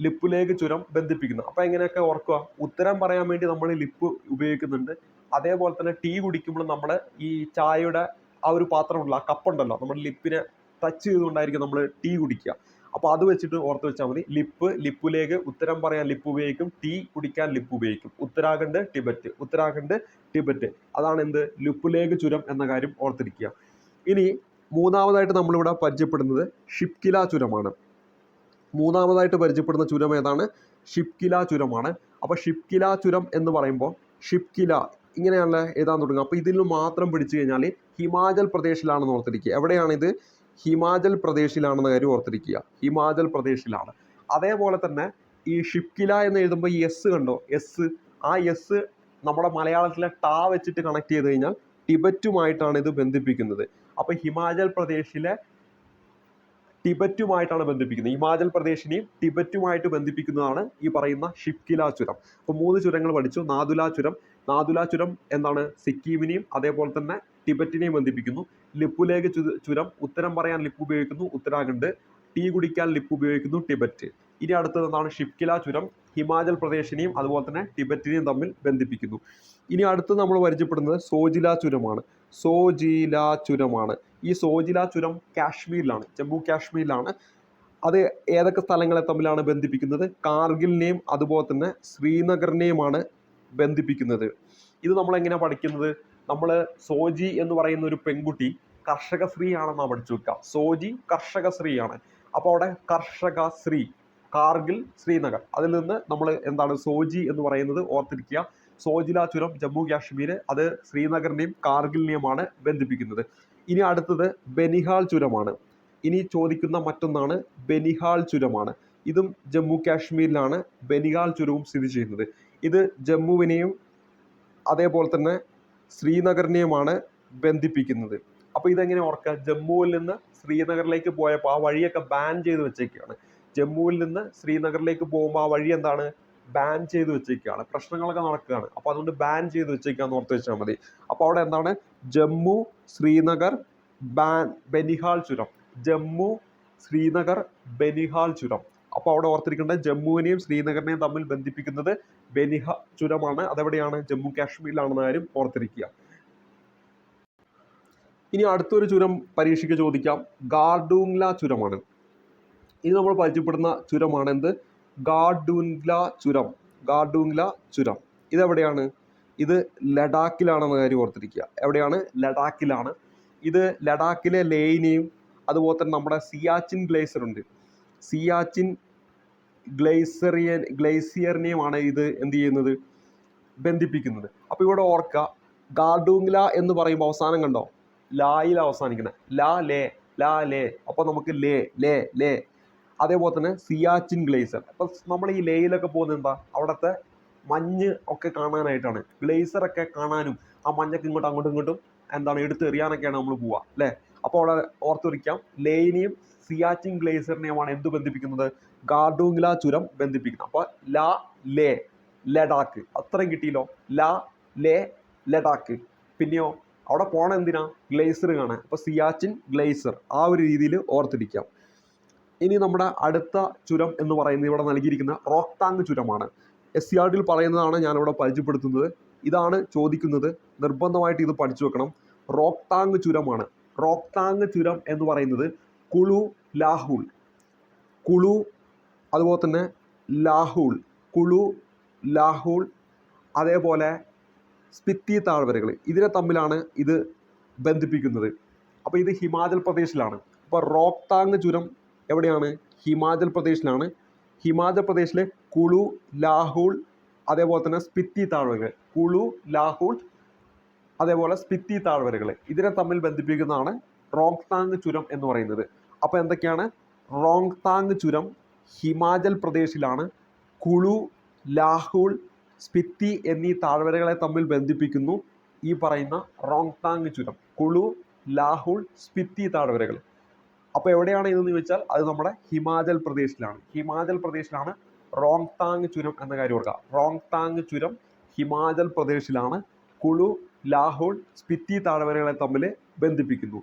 ലിപ്പിലേക്ക് ചുരം ബന്ധിപ്പിക്കുന്നത്. അപ്പോൾ എങ്ങനെയൊക്കെ ഓർക്കുക? ഉത്തരം പറയാൻ വേണ്ടി നമ്മൾ ലിപ്പ് ഉപയോഗിക്കുന്നുണ്ട്. അതേപോലെ തന്നെ ടീ കുടിക്കുമ്പോൾ നമ്മൾ ഈ ചായയുടെ ആ ഒരു പാത്രമുണ്ടല്ലോ ആ കപ്പുണ്ടല്ലോ നമ്മുടെ ലിപ്പിനെ ടച്ച് ചെയ്തുകൊണ്ടായിരിക്കും നമ്മൾ ടീ കുടിക്കുക. അപ്പോൾ അത് വെച്ചിട്ട് ഓർത്ത് വെച്ചാൽ മതി. ലിപ്പ് ലിപ്പിലേക്ക് ഉത്തരം പറയാൻ ലിപ്പ് ഉപയോഗിക്കും ടീ കുടിക്കാൻ ലിപ്പ് ഉപയോഗിക്കും. ഉത്തരാഖണ്ഡ് ടിബറ്റ്. ഉത്തരാഖണ്ഡ് ടിബറ്റ്. അതാണ് എന്ത്? ലിപ്പിലേക്ക് ചുരം എന്ന കാര്യം ഓർത്തിരിക്കുക. ഇനി മൂന്നാമതായിട്ട് നമ്മളിവിടെ പരിചയപ്പെടുന്നത് ഷിപ്കില ചുരമാണ്. മൂന്നാമതായിട്ട് പരിചയപ്പെടുന്ന ചുരം ഏതാണ്? ഷിപ്കില ചുരമാണ്. അപ്പോൾ ഷിപ്കില ചുരം എന്ന് പറയുമ്പോൾ ഷിപ്കില ഇങ്ങനെയാണല്ലേ എഴുതാൻ തുടങ്ങുക. അപ്പോൾ ഇതിൽ മാത്രം പിടിച്ചു കഴിഞ്ഞാൽ ഹിമാചൽ പ്രദേശിലാണെന്ന് ഓർത്തിരിക്കുക. എവിടെയാണിത്? ഹിമാചൽ പ്രദേശിലാണെന്ന കാര്യം ഓർത്തിരിക്കുക. ഹിമാചൽ പ്രദേശിലാണ്. അതേപോലെ തന്നെ ഈ ഷിപ്കില എന്ന് എഴുതുമ്പോൾ ഈ എസ് കണ്ടോ? എസ് ആ എസ് നമ്മുടെ മലയാളത്തിലെ ടാ വെച്ചിട്ട് കണക്ട് ചെയ്ത് കഴിഞ്ഞാൽ ടിബറ്റുമായിട്ടാണ് ഇത് ബന്ധിപ്പിക്കുന്നത്. അപ്പോൾ ഹിമാചൽ പ്രദേശിലെ ടിബറ്റുമായിട്ടാണ് ബന്ധിപ്പിക്കുന്നത്. ഹിമാചൽ പ്രദേശിനെയും ടിബറ്റുമായിട്ട് ബന്ധിപ്പിക്കുന്നതാണ് ഈ പറയുന്ന ഷിപ്കില ചുരം. അപ്പോൾ മൂന്ന് ചുരങ്ങൾ പഠിച്ചു. നാദുല ചുരം. നാദുല ചുരം എന്താണ് സിക്കിമിനെയും അതേപോലെ തന്നെ ടിബറ്റിനെയും ബന്ധിപ്പിക്കുന്നു. ലിപ്പുലേക്ക് ചുരം. ഉത്തരം പറയാൻ ലിപ്പ് ഉപയോഗിക്കുന്നു. ഉത്തരാഖണ്ഡ്. ടീ കുടിക്കാൻ ലിപ്പ് ഉപയോഗിക്കുന്നു ടിബറ്റ്. ഇനി അടുത്തത് എന്താണ്? ഷിപ്കില ചുരം. ഹിമാചൽ പ്രദേശിനെയും അതുപോലെ തന്നെ ടിബറ്റിനെയും തമ്മിൽ ബന്ധിപ്പിക്കുന്നു. ഇനി അടുത്ത് നമ്മൾ പരിചയപ്പെടുന്നത് സോജില ചുരമാണ്. സോജില ചുരമാണ്. ഈ സോജില ചുരം കാശ്മീരിലാണ്. ജമ്മു കാശ്മീരിലാണ്. അത് ഏതൊക്കെ സ്ഥലങ്ങളെ തമ്മിലാണ് ബന്ധിപ്പിക്കുന്നത്? കാർഗിലിനെയും അതുപോലെ തന്നെ ശ്രീനഗറിനെയുമാണ് ബന്ധിപ്പിക്കുന്നത്. ഇത് നമ്മൾ എങ്ങനെയാണ് പഠിക്കുന്നത്? നമ്മൾ സോജി എന്ന് പറയുന്ന ഒരു പെൺകുട്ടി കർഷക സ്ത്രീ ആണെന്നാണ് പഠിച്ചു വെക്കുക സോജി കർഷക സ്ത്രീയാണ്. അപ്പോൾ അവിടെ കർഷക സ്ത്രീ കാർഗിൽ ശ്രീനഗർ. അതിൽ നിന്ന് നമ്മൾ എന്താണ് സോജി എന്ന് പറയുന്നത് ഓർത്തിരിക്കുക. സോജില ചുരം ജമ്മു കാശ്മീർ അത് ശ്രീനഗറിനെയും കാർഗിലിനെയുമാണ് ബന്ധിപ്പിക്കുന്നത്. ഇനി അടുത്തത് ബനിഹാൾ ചുരമാണ്. ഇനി ചോദിക്കുന്ന മറ്റൊന്നാണ് ബനിഹാൾ ചുരമാണ്. ഇതും ജമ്മു കാശ്മീരിലാണ് ബനിഹാൾ ചുരവും സ്ഥിതി ചെയ്യുന്നത്. ഇത് ജമ്മുവിനെയും അതേപോലെ തന്നെ ശ്രീനഗറിനെയുമാണ് ബന്ധിപ്പിക്കുന്നത്. അപ്പോൾ ഇതെങ്ങനെ ഓർക്കുക? ജമ്മുവിൽ നിന്ന് ശ്രീനഗറിലേക്ക് പോയപ്പോൾ ആ വഴിയൊക്കെ ബാൻ ചെയ്ത് വെച്ചേക്കാണ് ജമ്മുവിൽ നിന്ന് ശ്രീനഗറിലേക്ക് പോകുമ്പോൾ ആ വഴി എന്താണ്? ബാൻ ചെയ്ത് വെച്ചേക്കാണ് പ്രശ്നങ്ങളൊക്കെ നടക്കുകയാണ്. അപ്പോൾ അതുകൊണ്ട് ബാൻ ചെയ്ത് വെച്ചേക്കാന്ന് ഓർത്ത് വെച്ചാൽ മതി. അപ്പോൾ അവിടെ എന്താണ്? ജമ്മു ശ്രീനഗർ ബാൻ ബനിഹാൾ ചുരം. ജമ്മു ശ്രീനഗർ ബനിഹാൾ ചുരം. അപ്പോൾ അവിടെ ഓർത്തിരിക്കേണ്ടത് ജമ്മുവിനെയും ശ്രീനഗറിനെയും തമ്മിൽ ബന്ധിപ്പിക്കുന്നത് ബെനിഹ ചുരമാണ്. അതെവിടെയാണ്? ജമ്മു കാശ്മീരിലാണെന്ന കാര്യം ഓർത്തിരിക്കുക. ഇനി അടുത്തൊരു ചുരം പരീക്ഷയ്ക്ക് ചോദിക്കാം. ഗാർഡൂങ്ല ചുരമാണ്. ഇനി നമ്മൾ പരിചയപ്പെടുന്ന ചുരമാണ് എന്ത് ചുരം. ഗാർഡൂങ്ല ചുരം. ഇതെവിടെയാണ്? ഇത് ലഡാക്കിലാണെന്ന കാര്യം ഓർത്തിരിക്കുക. എവിടെയാണ്? ലഡാക്കിലാണ്. ഇത് ലഡാക്കിലെ ലേയിനെയും അതുപോലെ തന്നെ നമ്മുടെ സിയാച്ചിൻ ഗ്ലേസർ ഉണ്ട് സിയാച്ചിൻ ഗ്ലേസറിയൻ ഗ്ലേസിയറിനെയുമാണ് ഇത് എന്ത് ചെയ്യുന്നത്? ബന്ധിപ്പിക്കുന്നത്. അപ്പോൾ ഇവിടെ ഓർക്കുക ഗാർഡൂങ്ല എന്ന് പറയുമ്പോൾ അവസാനം കണ്ടോ? ലായിൽ അവസാനിക്കുന്നത് ലാ ലേ ലാ ലേ. അപ്പോൾ നമുക്ക് ലേ ലേ ലേ. അതേപോലെ തന്നെ സിയാച്ചിൻ ഗ്ലേസർ. അപ്പോൾ നമ്മൾ ഈ ലേയിലൊക്കെ പോകുന്നത് എന്താ? അവിടുത്തെ മഞ്ഞ് ഒക്കെ കാണാനായിട്ടാണ്. ഗ്ലേസർ ഒക്കെ കാണാനും ആ മഞ്ഞൊക്കെ ഇങ്ങോട്ടും അങ്ങോട്ടും ഇങ്ങോട്ടും എന്താണ് എടുത്തെറിയാനൊക്കെയാണ് നമ്മൾ പോവുക അല്ലേ? അപ്പോൾ അവിടെ ഓർത്തുവയ്ക്കാം ലേനെയും സിയാച്ചിൻ ഗ്ലേസറിനെയുമാണ് എന്ത് ബന്ധിപ്പിക്കുന്നത്? ഗാർഡൂങ്ല ചുരം ബന്ധിപ്പിക്കുന്നത്. അപ്പോൾ ലാ ലേ ലഡാക്ക്. അത്രയും കിട്ടിയല്ലോ. ലാ ലേ ലഡാക്ക്. പിന്നെയോ അവിടെ പോണ എന്തിനാ? ഗ്ലേസർ കാണാൻ. അപ്പോൾ സിയാച്ചിൻ ഗ്ലേസർ. ആ ഒരു രീതിയിൽ ഓർത്തിരിക്കാം ഇനി നമ്മുടെ അടുത്ത ചുരം എന്ന് പറയുന്നത് ഇവിടെ നൽകിയിരിക്കുന്ന റോക്താങ് ചുരമാണ്. എസ് സി ആർ ഡിയിൽ പറയുന്നതാണ് ഞാനിവിടെ പരിചയപ്പെടുത്തുന്നത്. ഇതാണ് ചോദിക്കുന്നത്. നിർബന്ധമായിട്ട് ഇത് പഠിച്ചു വെക്കണം. റോക്താങ് ചുരമാണ്. റോക്താങ് ചുരം എന്ന് പറയുന്നത് കുളു ലാഹുൾ കുളു അതുപോലെ തന്നെ ലാഹുൾ കുളു ലാഹുൾ അതേപോലെ സ്പിത്തി താഴ്വരകൾ. ഇതിനെ തമ്മിലാണ് ഇത് ബന്ധിപ്പിക്കുന്നത്. അപ്പോൾ ഇത് ഹിമാചൽ പ്രദേശിലാണ്. അപ്പോൾ റോക്താങ് ചുരം എവിടെയാണ്? ഹിമാചൽ പ്രദേശിലാണ്. ഹിമാചൽ പ്രദേശിലെ കുളു ലാഹുൾ അതേപോലെ തന്നെ സ്പിത്തി താഴ്വരകൾ. കുളു ലാഹുൾ അതേപോലെ സ്പിത്തി താഴ്വരകൾ. ഇതിനെ തമ്മിൽ ബന്ധിപ്പിക്കുന്നതാണ് റോക്താങ് ചുരം എന്ന് പറയുന്നത്. അപ്പോൾ എന്തൊക്കെയാണ്? റോങ്താങ് ചുരം ഹിമാചൽ പ്രദേശിലാണ്. കുളു ലാഹുൾ സ്പിത്തി എന്നീ താഴ്വരകളെ തമ്മിൽ ബന്ധിപ്പിക്കുന്നു ഈ പറയുന്ന റോങ്താങ് ചുരം. കുളു ലാഹുൾ സ്പിത്തി താഴ്വരകൾ. അപ്പോൾ എവിടെയാണ് ഇതെന്ന് ചോദിച്ചാൽ അത് നമ്മുടെ ഹിമാചൽ പ്രദേശിലാണ്. ഹിമാചൽ പ്രദേശിലാണ് റോങ്താങ് ചുരം എന്ന കാര്യം ഓർക്കുക. റോങ്താങ് ചുരം ഹിമാചൽ പ്രദേശിലാണ്. കുളു ലാഹോൾ സ്പിത്തി താഴ്വരകളെ തമ്മിൽ ബന്ധിപ്പിക്കുന്നു.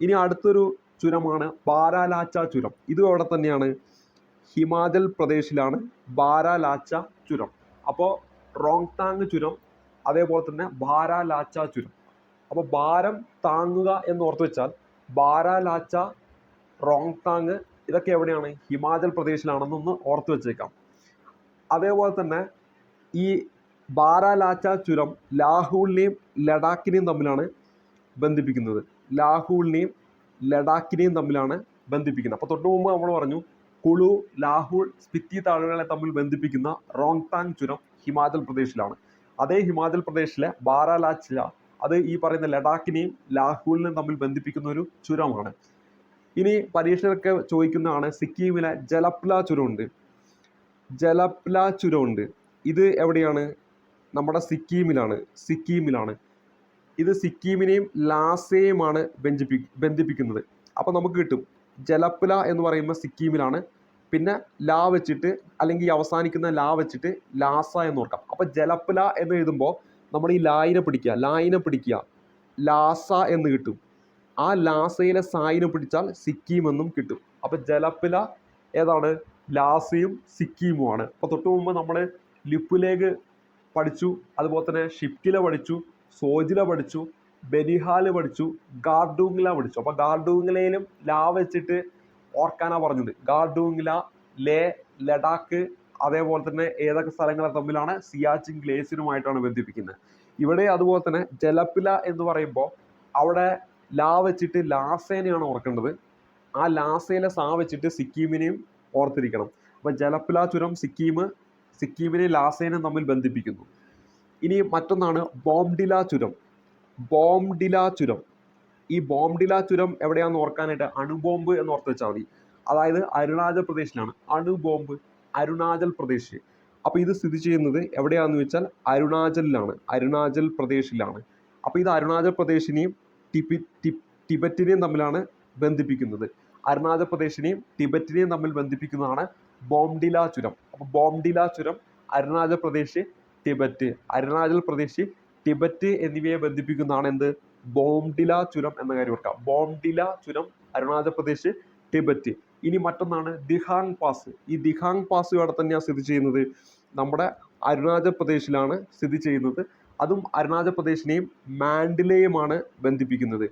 ഇനി അടുത്തൊരു ചുരമാണ് ബാരാലാച്ച ചുരം. ഇതും അവിടെ തന്നെയാണ്. ഹിമാചൽ പ്രദേശിലാണ് ബാരാലാച്ച ചുരം. അപ്പോൾ റോങ്താങ് ചുരം അതേപോലെ തന്നെ ബാരാലാച്ച ചുരം. അപ്പോൾ ഭാരം താങ്ങുക എന്ന് ഓർത്തു വെച്ചാൽ ബാരാലാച്ച റോങ്താങ് ഇതൊക്കെ എവിടെയാണ്? ഹിമാചൽ പ്രദേശിലാണെന്നൊന്ന് ഓർത്ത് വെച്ചേക്കാം. അതേപോലെ തന്നെ ഈ ബാരാലാച്ച ചുരം ലാഹൂളിനെയും ലഡാക്കിനെയും തമ്മിലാണ് ബന്ധിപ്പിക്കുന്നത്. ലാഹൂളിനെയും ലഡാക്കിനെയും തമ്മിലാണ് ബന്ധിപ്പിക്കുന്നത്. അപ്പോൾ തൊട്ട് മുമ്പ് നമ്മൾ പറഞ്ഞു കുളു ലാഹുൾ സ്പിത്തി താഴ്വരകളെ തമ്മിൽ ബന്ധിപ്പിക്കുന്ന റോങ്താങ് ചുരം ഹിമാചൽ പ്രദേശിലാണ്. അതേ ഹിമാചൽ പ്രദേശിലെ ബാരാലാച്ചില അത് ഈ പറയുന്ന ലഡാക്കിനെയും ലാഹുലിനെയും തമ്മിൽ ബന്ധിപ്പിക്കുന്ന ഒരു ചുരമാണ്. ഇനി പരീക്ഷയൊക്കെ ചോദിക്കുന്നതാണ് സിക്കിമിലെ ജലപ്ല ചുരമുണ്ട്. ജലപ്ല ചുരമുണ്ട്. ഇത് എവിടെയാണ്? നമ്മുടെ സിക്കിമിലാണ് സിക്കിമിലാണ്. ഇത് സിക്കിമിനെയും ലാസയെയുമാണ് ബന്ധിപ്പി ബന്ധിപ്പിക്കുന്നത്. അപ്പോൾ നമുക്ക് കിട്ടും ജലപ്പുല എന്ന് പറയുമ്പോൾ സിക്കിമിലാണ്. പിന്നെ ലാ വെച്ചിട്ട് അല്ലെങ്കിൽ അവസാനിക്കുന്ന ലാ വെച്ചിട്ട് ലാസ എന്ന് ഓർക്കാം. അപ്പോൾ ജലപ്പുല എന്ന് എഴുതുമ്പോൾ നമ്മൾ ഈ ലായിനെ പിടിക്കുക. ലായിനെ പിടിക്കുക. ലാസ എന്ന് കിട്ടും. ആ ലാസയിലെ സായിനെ പിടിച്ചാൽ സിക്കിം എന്നും കിട്ടും. അപ്പോൾ ജലപ്പില ഏതാണ്? ലാസയും സിക്കിമുമാണ്. അപ്പോൾ തൊട്ട് മുമ്പ് നമ്മൾ ലിപ്പുലേഖ് പഠിച്ചു. അതുപോലെ തന്നെ ഷിപ്കില പഠിച്ചു. സോജില പഠിച്ചു ബനിഹാൽ പഠിച്ചു ഗാർഡൂങ്ല പഠിച്ചു. അപ്പോൾ ഗാർഡൂങ്ലയിലും ലാ വെച്ചിട്ട് ഓർക്കാനാ പറഞ്ഞത്. ഗാർഡൂങ്ല ലേ ലഡാക്ക് അതേപോലെ തന്നെ ഏതൊക്കെ സ്ഥലങ്ങളെ തമ്മിലാണ് സിയാച്ചിൻ ഗ്ലേസിനുമായിട്ടാണ് ബന്ധിപ്പിക്കുന്നത്. ഇവിടെ അതുപോലെ തന്നെ ജലപ്പില എന്ന് പറയുമ്പോൾ അവിടെ ലാ വെച്ചിട്ട് ലാസേനെയാണ് ഓർക്കേണ്ടത്. ആ ലാസയിലെ സാ വെച്ചിട്ട് സിക്കിമിനെയും ഓർത്തിരിക്കണം. അപ്പോൾ ജലപ്പില ചുരം സിക്കിം സിക്കിമിനെയും ലാസേനെയും തമ്മിൽ ബന്ധിപ്പിക്കുന്നു. ഇനി മറ്റൊന്നാണ് ബോംഡില ചുരം. ബോംഡില ചുരം. ഈ ബോംഡില ചുരം എവിടെയാണെന്ന് ഓർക്കാനായിട്ട് അണുബോംബ് എന്ന് ഓർത്ത് വെച്ചാൽ മതി. അതായത് അരുണാചൽ പ്രദേശിലാണ്. അണുബോംബ് അരുണാചൽ പ്രദേശ്. അപ്പോൾ ഇത് സ്ഥിതി ചെയ്യുന്നത് എവിടെയാണെന്ന് വെച്ചാൽ അരുണാചലിലാണ്. അരുണാചൽ പ്രദേശിലാണ്. അപ്പോൾ ഇത് അരുണാചൽ പ്രദേശിനെയും ടിബി ടിബറ്റിനെയും തമ്മിലാണ് ബന്ധിപ്പിക്കുന്നത്. അരുണാചൽ പ്രദേശിനെയും ടിബറ്റിനെയും തമ്മിൽ ബന്ധിപ്പിക്കുന്നതാണ് ബോംഡില ചുരം. അപ്പോൾ ബോംഡില ചുരം അരുണാചൽ പ്രദേശ് ടിബറ്റ് അരുണാചൽ പ്രദേശ് ടിബറ്റ് എന്നിവയെ ബന്ധിപ്പിക്കുന്നതാണ് എന്ത്? ബോംഡില ചുരം എന്ന കാര്യം ഓർക്കുക ബോംഡില ചുരം അരുണാചൽ പ്രദേശ് ടിബറ്റ്. ഇനി മറ്റൊന്നാണ് ദിഹാങ് പാസ്. ഈ ദിഹാങ് പാസ് ഇവിടെ തന്നെയാണ് സ്ഥിതി ചെയ്യുന്നത്. നമ്മുടെ അരുണാചൽ പ്രദേശിലാണ് സ്ഥിതി ചെയ്യുന്നത്. അതും അരുണാചൽ പ്രദേശിനെയും മാൻഡിലയുമാണ് ബന്ധിപ്പിക്കുന്നത്.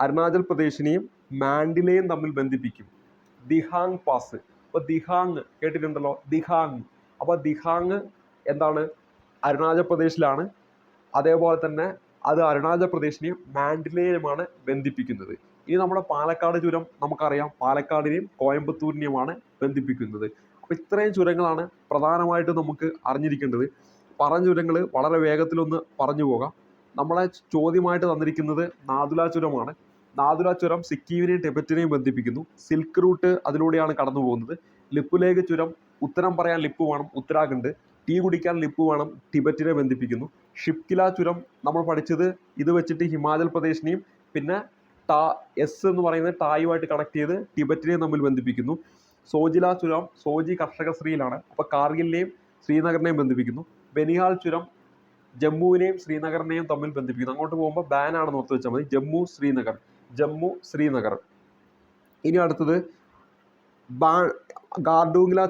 അരുണാചൽ പ്രദേശിനെയും മാൻഡിലയും തമ്മിൽ ബന്ധിപ്പിക്കും. ദിഹാങ് പാസ്. അപ്പോൾ ദിഹാങ് കേട്ടിട്ടുണ്ടല്ലോ? ദിഹാങ്. അപ്പോൾ ദിഹാങ് എന്താണ്? അരുണാചൽ പ്രദേശിലാണ്. അതേപോലെ തന്നെ അത് അരുണാചൽ പ്രദേശിനെയും മാൻഡിലെയുമാണ് ബന്ധിപ്പിക്കുന്നത്. ഇനി നമ്മുടെ പാലക്കാട് ചുരം നമുക്കറിയാം. പാലക്കാടിനെയും കോയമ്പത്തൂരിനെയുമാണ് ബന്ധിപ്പിക്കുന്നത്. അപ്പോൾ ഇത്രയും ചുരങ്ങളാണ് പ്രധാനമായിട്ട് നമുക്ക് അറിഞ്ഞിരിക്കേണ്ടത്. പറഞ്ഞ ചുരങ്ങൾ വളരെ വേഗത്തിലൊന്ന് പറഞ്ഞു പോകാം. നമ്മളെ ചോദ്യമായിട്ട് തന്നിരിക്കുന്നത് നാദുല ചുരമാണ്. നാദുല ചുരം സിക്കിമിനെയും ടിബറ്റിനെയും ബന്ധിപ്പിക്കുന്നു. സിൽക്ക് റൂട്ട് അതിലൂടെയാണ് കടന്നു പോകുന്നത് ലിപ്പുലേഖ് ചുരം ഉത്തരം പറയാൻ ലിപ്പ് വേണം ഉത്തരാഖണ്ഡ്. ടീ കുടിക്കാൻ ലിപ്പ് വേണം ടിബറ്റിനെ ബന്ധിപ്പിക്കുന്നു. ഷിപ്കില ചുരം നമ്മൾ പഠിച്ചത് ഇത് വെച്ചിട്ട് ഹിമാചൽ പ്രദേശിനെയും പിന്നെ ടാ എസ് എന്ന് പറയുന്ന ടായുമായിട്ട് കണക്ട് ചെയ്ത് ടിബറ്റിനെയും തമ്മിൽ ബന്ധിപ്പിക്കുന്നു. സോജില ചുരം സോജി കർഷക ശ്രീയിലാണ് അപ്പോൾ കാർഗിലിനെയും ശ്രീനഗറിനെയും ബന്ധിപ്പിക്കുന്നു. ബനിഹാൽ ചുരം ജമ്മുവിനെയും ശ്രീനഗറിനെയും തമ്മിൽ ബന്ധിപ്പിക്കുന്നു. അങ്ങോട്ട് പോകുമ്പോൾ ബാൻ ആണെന്ന് ഓർത്ത് വെച്ചാൽ മതി. ജമ്മു ശ്രീനഗർ ജമ്മു ശ്രീനഗർ. ഇനി അടുത്തത് ബാ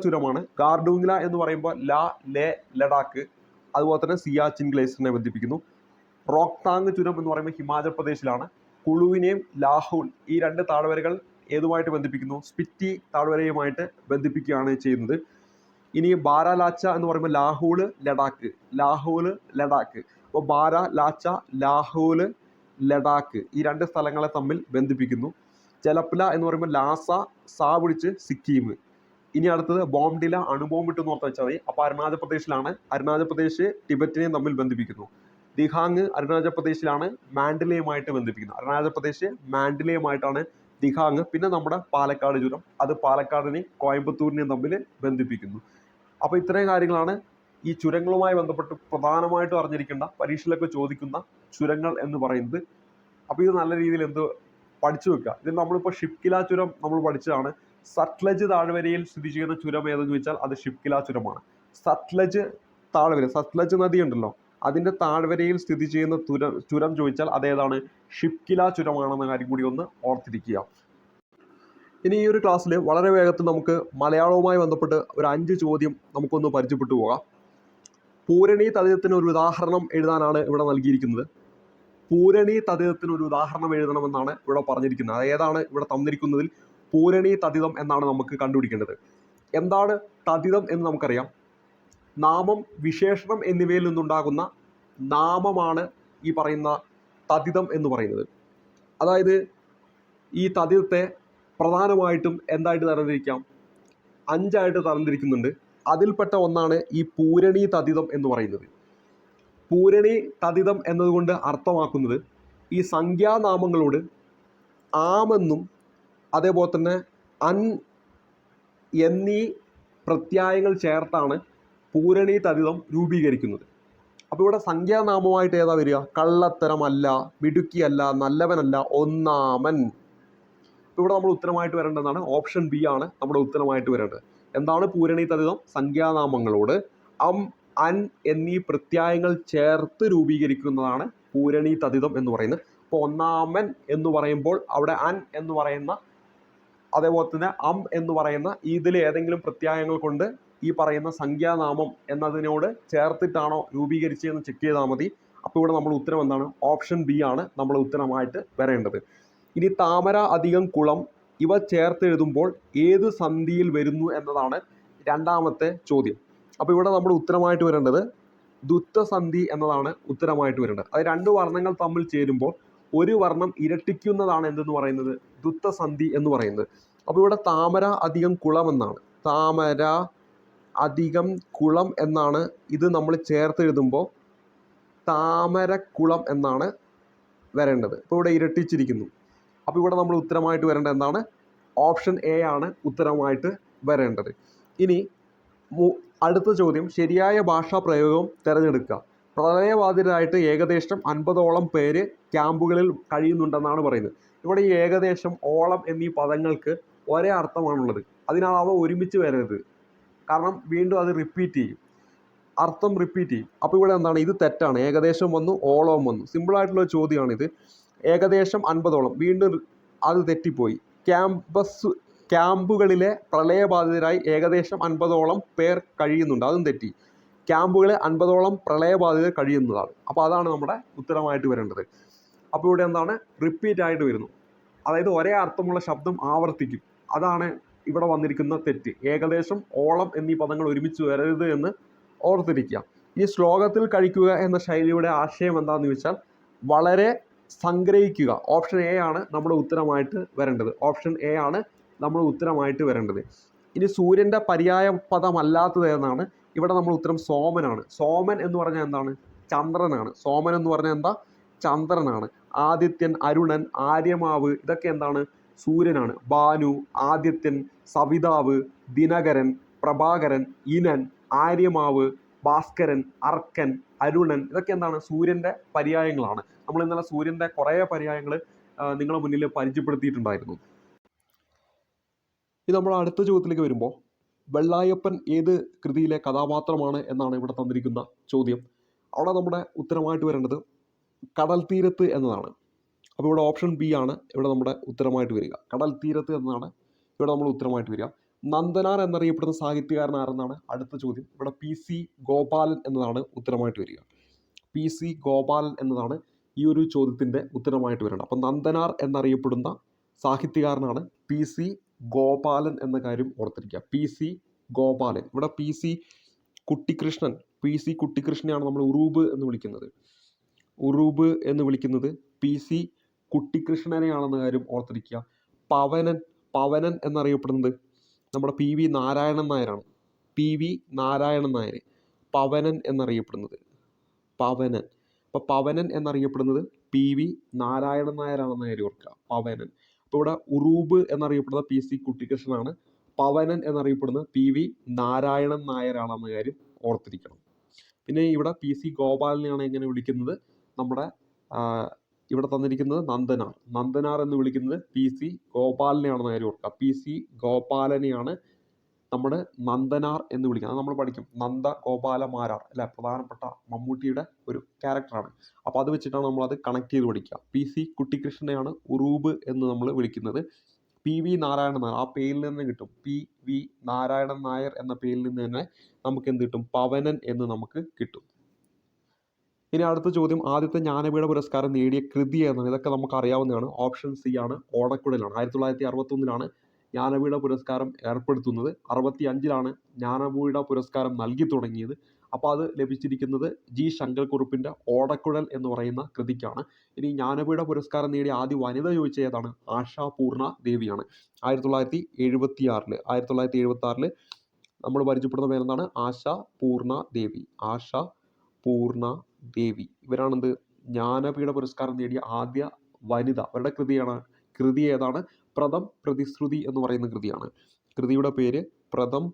ചുരമാണ്. ഗാർഡൂങ്ല എന്ന് പറയുമ്പോൾ ല ലേ ലഡാക്ക് അതുപോലെ തന്നെ സിയാച്ചിൻ ഗ്ലേസിനെ ബന്ധിപ്പിക്കുന്നു. റോക്താങ് ചുരം എന്ന് പറയുമ്പോൾ ഹിമാചൽ പ്രദേശിലാണ്. കുളുവിനെയും ലാഹുൽ ഈ രണ്ട് താഴ്വരകൾ ഏതുമായിട്ട് ബന്ധിപ്പിക്കുന്നു? സ്പിറ്റി താഴ്വരയുമായിട്ട് ബന്ധിപ്പിക്കുകയാണ് ചെയ്യുന്നത്. ഇനി ബാരാലാച്ച എന്ന് പറയുമ്പോൾ ലാഹൂൾ ലഡാക്ക് ലാഹൂൽ ലഡാക്ക്. അപ്പോൾ ബാര ലാച്ച ലാഹൂൽ ലഡാക്ക് ഈ രണ്ട് സ്ഥലങ്ങളെ തമ്മിൽ ബന്ധിപ്പിക്കുന്നു. ജലപ്ല എന്ന് പറയുമ്പോൾ ലാസ സാ വിളിച്ച് സിക്കിം. ഇനി അടുത്തത് ബോംഡില അണുബോംബിട്ട് എന്ന് ഓർത്ത് വെച്ചാൽ മതി. അപ്പോൾ അരുണാചൽ പ്രദേശിലാണ്. അരുണാചൽ പ്രദേശ് ടിബറ്റിനെയും തമ്മിൽ ബന്ധിപ്പിക്കുന്നു. ദിഹാങ് അരുണാചൽ പ്രദേശിലാണ് മാൻഡിലയുമായിട്ട് ബന്ധിപ്പിക്കുന്നത് അരുണാചൽ പ്രദേശ് മാൻഡിലയുമായിട്ടാണ് ദിഹാങ്. പിന്നെ നമ്മുടെ പാലക്കാട് ചുരം. അത് പാലക്കാടിനെയും കോയമ്പത്തൂരിനെയും തമ്മിൽ ബന്ധിപ്പിക്കുന്നു. അപ്പോൾ ഇത്രയും കാര്യങ്ങളാണ് ഈ ചുരങ്ങളുമായി ബന്ധപ്പെട്ട് പ്രധാനമായിട്ടും അറിഞ്ഞിരിക്കേണ്ട പരീക്ഷയിലൊക്കെ ചോദിക്കുന്ന ചുരങ്ങൾ എന്ന് പറയുന്നത്. അപ്പോൾ ഇത് നല്ല രീതിയിൽ എന്ത് പഠിച്ചു വെക്കുക. ഇതിൽ നമ്മളിപ്പോൾ ഷിപ്കില ചുരം നമ്മൾ പഠിച്ചതാണ്. സത്ലജ് താഴ്വരയിൽ സ്ഥിതി ചെയ്യുന്ന ചുരം ഏതെന്ന് ചോദിച്ചാൽ അത് ഷിപ്കില ചുരമാണ്. സത്ലജ് താഴ്വര സത്ലജ് നദി ഉണ്ടല്ലോ. അതിന്റെ താഴ്വരയിൽ സ്ഥിതി ചെയ്യുന്ന തുരം ചുരം ചോദിച്ചാൽ അതേതാണ്? ഷിപ്കില ചുരമാണെന്ന കാര്യം കൂടി ഒന്ന് ഓർത്തിരിക്കുക. ഇനി ഈ ഒരു ക്ലാസ്സിൽ വളരെ വേഗത്തിൽ നമുക്ക് മലയാളവുമായി ബന്ധപ്പെട്ട് ഒരു അഞ്ച് ചോദ്യം നമുക്കൊന്ന് പരിചയപ്പെട്ടു പോകാം. പൂരണി തതിതത്തിന് ഒരു ഉദാഹരണം എഴുതാനാണ് ഇവിടെ നൽകിയിരിക്കുന്നത്. പൂരണി തതിതത്തിന് ഒരു ഉദാഹരണം എഴുതണമെന്നാണ് ഇവിടെ പറഞ്ഞിരിക്കുന്നത്. അത് ഏതാണ്? ഇവിടെ തന്നിരിക്കുന്നതിൽ പൂരണി തതിതം എന്നാണ് നമുക്ക് കണ്ടുപിടിക്കേണ്ടത്. എന്താണ് തതിതം എന്ന് നമുക്കറിയാം. നാമം വിശേഷണം എന്നിവയിൽ നിന്നുണ്ടാകുന്ന നാമമാണ് ഈ പറയുന്ന തതിതം എന്ന് പറയുന്നത്. അതായത് ഈ തതിതത്തെ പ്രധാനമായിട്ടും എന്തായിട്ട് തരംതിരിക്കാം? അഞ്ചായിട്ട് തരംതിരിക്കുന്നുണ്ട്. അതിൽപ്പെട്ട ഒന്നാണ് ഈ പൂരണി തതിതം എന്ന് പറയുന്നത്. പൂരണി തതിതം എന്നതുകൊണ്ട് അർത്ഥമാക്കുന്നത് ഈ സംഖ്യാനാമങ്ങളോട് ആമെന്നും അതേപോലെ തന്നെ അൻ എന്നീ പ്രത്യായങ്ങൾ ചേർത്താണ് പൂരണി തതിതം രൂപീകരിക്കുന്നത്. അപ്പോൾ ഇവിടെ സംഖ്യാനാമമായിട്ട് ഏതാ വരിക? കള്ളത്തരമല്ല മിടുക്കിയല്ല നല്ലവനല്ല ഒന്നാമൻ. ഇവിടെ നമ്മൾ ഉത്തരമായിട്ട് വരേണ്ടതാണ്. ഓപ്ഷൻ ബി ആണ് നമ്മുടെ ഉത്തരമായിട്ട് വരേണ്ടത്. എന്താണ് പൂരണി തതിതം? സംഖ്യാനാമങ്ങളോട്. അം അൻ എന്നീ പ്രത്യയങ്ങൾ ചേർത്ത് രൂപീകരിക്കുന്നതാണ് പൂരണി തതിതം എന്ന് പറയുന്നത്. ഇപ്പോൾ ഒന്നാമൻ എന്ന് പറയുമ്പോൾ അവിടെ അൻ എന്ന് പറയുന്ന അതേപോലെ തന്നെ അം എന്ന് പറയുന്ന ഇതിൽ ഏതെങ്കിലും പ്രത്യയങ്ങൾ കൊണ്ട് ഈ പറയുന്ന സംഖ്യാനാമം എന്നതിനോട് ചേർത്തിട്ടാണോ രൂപീകരിച്ചതെന്ന് ചെക്ക് ചെയ്താൽ മതി. അപ്പോൾ ഇവിടെ നമ്മൾ ഉത്തരം എന്താണ്? ഓപ്ഷൻ ബി ആണ് നമ്മൾ ഉത്തരമായിട്ട് വരേണ്ടത്. ഇനി താമര അധികം കുളം ഇവ ചേർത്തെഴുതുമ്പോൾ ഏത് സന്ധിയിൽ വരുന്നു എന്നതാണ് രണ്ടാമത്തെ ചോദ്യം. അപ്പോൾ ഇവിടെ നമ്മുടെ ഉത്തരമായിട്ട് വരേണ്ടത് ദുത്തസന്ധി എന്നതാണ് ഉത്തരമായിട്ട് വരേണ്ടത്. അത് രണ്ട് വർണങ്ങൾ തമ്മിൽ ചേരുമ്പോൾ ഒരു വർണം ഇരട്ടിക്കുന്നതാണ് എന്തെന്ന് പറയുന്നത്? ദുത്തസന്ധി എന്ന് പറയുന്നത്. അപ്പോൾ ഇവിടെ താമര അധികം കുളം എന്നാണ്. താമര അധികം കുളം എന്നാണ് ഇത് നമ്മൾ ചേർത്ത് എഴുതുമ്പോൾ താമരക്കുളം എന്നാണ് വരേണ്ടത്. ഇപ്പോൾ ഇവിടെ ഇരട്ടിച്ചിരിക്കുന്നു. അപ്പോൾ ഇവിടെ നമ്മൾ ഉത്തരമായിട്ട് വരേണ്ടത് എന്താണ്? ഓപ്ഷൻ എ ആണ് ഉത്തരമായിട്ട് വരേണ്ടത്. ഇനി അടുത്ത ചോദ്യം ശരിയായ ഭാഷാ പ്രയോഗം തിരഞ്ഞെടുക്കുക. പ്രളയബാധിതരായിട്ട് ഏകദേശം അൻപതോളം പേര് ക്യാമ്പുകളിൽ കഴിയുന്നുണ്ടെന്നാണ് പറയുന്നത്. ഇവിടെ ഈ ഏകദേശം ഓളം എന്നീ പദങ്ങൾക്ക് ഒരേ അർത്ഥമാണുള്ളത്. അതിനാൽ അവ ഒരുമിച്ച് വരരുത്. കാരണം വീണ്ടും അത് റിപ്പീറ്റ് ചെയ്യും. അർത്ഥം റിപ്പീറ്റ് ചെയ്യും. അപ്പോൾ ഇവിടെ എന്താണ്? ഇത് തെറ്റാണ്. ഏകദേശം വന്നു ഓളവും വന്നു. സിമ്പിളായിട്ടുള്ള ചോദ്യമാണിത്. ഏകദേശം അൻപതോളം. വീണ്ടും അത് തെറ്റിപ്പോയി. ക്യാമ്പസ് ക്യാമ്പുകളിലെ പ്രളയബാധിതരായി ഏകദേശം അൻപതോളം പേർ കഴിയുന്നുണ്ട്. അതും തെറ്റി. ക്യാമ്പുകളിൽ അൻപതോളം പ്രളയബാധിതർ കഴിയുന്നതാണ്. അപ്പോൾ അതാണ് നമ്മുടെ ഉത്തരമായിട്ട് വരേണ്ടത്. അപ്പോൾ ഇവിടെ എന്താണ്? റിപ്പീറ്റ് ആയിട്ട് വരുന്നു. അതായത് ഒരേ അർത്ഥമുള്ള ശബ്ദം ആവർത്തിക്കും. അതാണ് ഇവിടെ വന്നിരിക്കുന്ന തെറ്റ്. ഏകദേശം ഓളം എന്നീ പദങ്ങൾ ഒരുമിച്ച് വരരുത് എന്ന് ഓർത്തിരിക്കുക. ഈ ശ്ലോകത്തിൽ കഴിക്കുക എന്ന ശൈലിയുടെ ആശയം എന്താണെന്ന് ചോദിച്ചാൽ വളരെ സംഗ്രഹിക്കുക. ഓപ്ഷൻ എ ആണ് നമ്മുടെ ഉത്തരമായിട്ട് വരേണ്ടത്. ഓപ്ഷൻ എ ആണ് നമ്മുടെ ഉത്തരമായിട്ട് വരേണ്ടത്. ഇനി സൂര്യന്റെ പര്യായ പദമല്ലാത്തത് എന്നാണ് ഇവിടെ നമ്മൾ ഉത്തരം സോമനാണ്. സോമൻ എന്ന് പറഞ്ഞാൽ എന്താണ്? ചന്ദ്രനാണ്. സോമൻ എന്ന് പറഞ്ഞാൽ എന്താ? ചന്ദ്രനാണ്. ആദിത്യൻ അരുണൻ ആര്യമാവ് ഇതൊക്കെ എന്താണ്? സൂര്യനാണ്. ഭാനു ആദിത്യൻ സവിതാവ് ദിനകരൻ പ്രഭാകരൻ ഇനൻ ആര്യമാവ് ഭാസ്കരൻ അർക്കൻ അരുണൻ ഇതൊക്കെ എന്താണ്? സൂര്യന്റെ പര്യായങ്ങളാണ്. നമ്മൾ ഇന്നലെ സൂര്യന്റെ കുറേ പര്യായങ്ങൾ നിങ്ങളുടെ മുന്നിൽ പരിചയപ്പെടുത്തിയിട്ടുണ്ടായിരുന്നു. ഇത് നമ്മൾ അടുത്ത ചോദ്യത്തിലേക്ക് വരുമ്പോൾ വെള്ളായപ്പൻ ഏത് കൃതിയിലെ കഥാപാത്രമാണ് എന്നാണ് ഇവിടെ തന്നിരിക്കുന്ന ചോദ്യം. അവിടെ നമ്മുടെ ഉത്തരമായിട്ട് വരേണ്ടത് കടൽ തീരത്ത് എന്നതാണ്. അപ്പോൾ ഇവിടെ ഓപ്ഷൻ ബി ആണ് ഇവിടെ നമ്മുടെ ഉത്തരമായിട്ട് വരിക. കടൽ തീരത്ത് എന്നതാണ് ഇവിടെ നമ്മൾ ഉത്തരമായിട്ട് വരിക. നന്ദനാർ എന്നറിയപ്പെടുന്ന സാഹിത്യകാരൻ ആരെന്നാണ്? അടുത്ത ചോദ്യം. ഇവിടെ പി സി ഗോപാലൻ എന്നതാണ് ഉത്തരമായിട്ട് വരിക. പി സി ഗോപാലൻ എന്നതാണ് ഈ ഒരു ചോദ്യത്തിന്റെ ഉത്തരമായിട്ട് വരേണ്ടത്. അപ്പം നന്ദനാർ എന്നറിയപ്പെടുന്ന സാഹിത്യകാരനാണ് പി സി ഗോപാലൻ എന്ന കാര്യം ഓർത്തിരിക്കുക. P C Gopalan. ഇവിടെ P C Kuttikrishnan P C കുട്ടിക്കൃഷ്ണനെയാണ് നമ്മൾ ഉറൂബ് എന്ന് വിളിക്കുന്നത്. ഉറൂബ് എന്ന് വിളിക്കുന്നത് പി സി കുട്ടിക്കൃഷ്ണനെയാണെന്ന കാര്യം ഓർത്തിരിക്കുക. പവനൻ. പവനൻ എന്നറിയപ്പെടുന്നത് നമ്മുടെ പി വി നാരായണൻ നായരാണ്. P V Narayanan Nair. Pavanan എന്നറിയപ്പെടുന്നത്. പവനൻ. അപ്പോൾ പവനൻ എന്നറിയപ്പെടുന്നത് പി വി നാരായണൻ നായരാണെന്ന കാര്യം ഓർക്കുക. പവനൻ. അപ്പോൾ ഇവിടെ ഉറൂബ് എന്നറിയപ്പെടുന്ന പി സി കുട്ടിക്കൃഷ്ണനാണ് പവനൻ എന്നറിയപ്പെടുന്ന പി വി നാരായണൻ നായരാണെന്ന കാര്യം ഓർത്തിരിക്കണം. പിന്നെ ഇവിടെ പി സി ഗോപാലനെയാണ് എങ്ങനെ വിളിക്കുന്നത്? നമ്മുടെ ഇവിടെ തന്നിരിക്കുന്നത് നന്ദനാർ. നന്ദനാർ എന്ന് വിളിക്കുന്നത് പി സി ഗോപാലനെയാണെന്ന കാര്യം ഓർക്കുക. പി സി ഗോപാലനെയാണ് നമ്മുടെ നന്ദനാർ എന്ന് വിളിക്കുന്നത് നമ്മൾ പഠിക്കും. നന്ദ ഗോപാലമാരാർ അല്ലെ? പ്രധാനപ്പെട്ട മമ്മൂട്ടിയുടെ ഒരു ക്യാരക്ടറാണ് അപ്പോൾ അത് വെച്ചിട്ടാണ് നമ്മൾ അത് കണക്ട് ചെയ്ത് പഠിക്കുക. പി സി കുട്ടിക്കൃഷ്ണനെയാണ് ഉറൂബ് എന്ന് നമ്മൾ വിളിക്കുന്നത്. പി വി നാരായണൻ നായർ ആ പേരിൽ നിന്ന് കിട്ടും. പി വി നാരായണൻ നായർ എന്ന പേരിൽ നിന്ന് തന്നെ നമുക്ക് എന്ത് കിട്ടും? പവനൻ എന്ന് നമുക്ക് കിട്ടും. ഇനി അടുത്ത ചോദ്യം ആദ്യത്തെ ജ്ഞാനപീഠ പുരസ്കാരം നേടിയ കൃതി എന്നാണ് ഇതൊക്കെ നമുക്ക് അറിയാവുന്നതാണ്. ഓപ്ഷൻ സി ആണ് ഓടക്കുഴലാണ് ആയിരത്തി തൊള്ളായിരത്തി അറുപത്തൊന്നിലാണ് ജ്ഞാനപീഠ പുരസ്കാരം ഏർപ്പെടുത്തുന്നത്. അറുപത്തി അഞ്ചിലാണ് ജ്ഞാനപീഠ പുരസ്കാരം നൽകി തുടങ്ങിയത്. അപ്പോൾ അത് ലഭിച്ചിരിക്കുന്നത് ജി ശങ്കർകുറുപ്പിന്റെ ഓടക്കുഴൽ എന്ന് പറയുന്ന കൃതിക്കാണ്. ഇനി ജ്ഞാനപീഠ പുരസ്കാരം നേടിയ ആദ്യ വനിത ചോദിച്ച ഏതാണ്? ആശാ പൂർണ ദേവിയാണ്. ആയിരത്തി തൊള്ളായിരത്തി എഴുപത്തി ആറിൽ ആയിരത്തി തൊള്ളായിരത്തി എഴുപത്തി ആറിൽ നമ്മൾ പരിചയപ്പെടുന്ന പേരെന്താണ്? ആശാ പൂർണ ദേവി. ആശാ പൂർണ ദേവി. ഇവരാണെന്ത്? ജ്ഞാനപീഠ പുരസ്കാരം നേടിയ ആദ്യ വനിത. അവരുടെ കൃതിയാണ് കൃതി ഏതാണ്? പ്രഥം പ്രതിശ്രുതി എന്ന് പറയുന്ന കൃതിയാണ്. കൃതിയുടെ പേര് പ്രഥം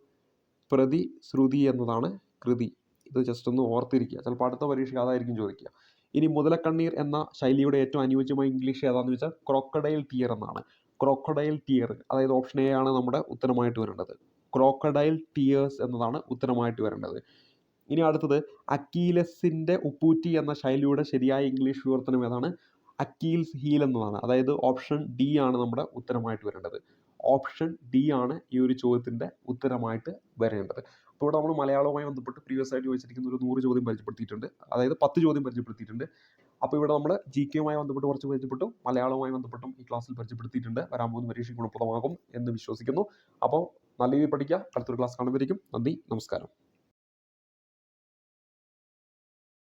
പ്രതിശ്രുതി എന്നതാണ് കൃതി. ഇത് ജസ്റ്റ് ഒന്ന് ഓർത്തിരിക്കുക. ചിലപ്പോൾ അടുത്ത പരീക്ഷയ്ക്ക് അതായിരിക്കും ചോദിക്കുക. ഇനി മുതലക്കണ്ണീർ എന്ന ശൈലിയുടെ ഏറ്റവും അനുയോജ്യമായ ഇംഗ്ലീഷ് ഏതാണെന്ന് വെച്ചാൽ ക്രോക്കഡൈൽ ടിയർ എന്നാണ്. ക്രോക്കഡൈൽ ടിയർ അതായത് ഓപ്ഷൻ എ ആണ് നമ്മുടെ ഉത്തരമായിട്ട് വരേണ്ടത്. ക്രോക്കഡൈൽ ടിയേഴ്സ് എന്നതാണ് ഉത്തരമായിട്ട് വരേണ്ടത്. ഇനി അടുത്തത് അക്കീലസിന്റെ ഉപ്പൂറ്റി എന്ന ശൈലിയുടെ ശരിയായ ഇംഗ്ലീഷ് വിവർത്തനം ഏതാണ്? അക്കീൽസ് ഹീൽ എന്നതാണ് അതായത് ഓപ്ഷൻ ഡി ആണ് നമ്മുടെ ഉത്തരമായിട്ട് വരേണ്ടത്. ഓപ്ഷൻ ഡി ആണ് ഈ ഒരു ചോദ്യത്തിന്റെ ഉത്തരമായിട്ട് വരേണ്ടത്. അപ്പോൾ ഇവിടെ നമ്മൾ മലയാളവുമായി ബന്ധപ്പെട്ട് പ്രീവിയസ് ആയിട്ട് ചോദിച്ചിരിക്കുന്ന ഒരു നൂറ് ചോദ്യം പരിചയപ്പെടുത്തിയിട്ടുണ്ട്. അതായത് പത്ത് ചോദ്യം പരിചയപ്പെടുത്തിയിട്ടുണ്ട്. അപ്പോൾ ഇവിടെ നമ്മൾ ജി കെയുമായി ബന്ധപ്പെട്ട് കുറച്ച് പരിചയപ്പെട്ടു. മലയാളവുമായി ബന്ധപ്പെട്ടും ഈ ക്ലാസ്സിൽ പരിചയപ്പെടുത്തിയിട്ടുണ്ട്. വരാൻ പോകുന്ന പരീക്ഷ ഗുണപ്രദമാകും എന്ന് വിശ്വസിക്കുന്നു. അപ്പോൾ നല്ല രീതിയിൽ പഠിക്കുക. അടുത്തൊരു ക്ലാസ് കാണുമ്പോഴേക്കും നന്ദി. നമസ്കാരം.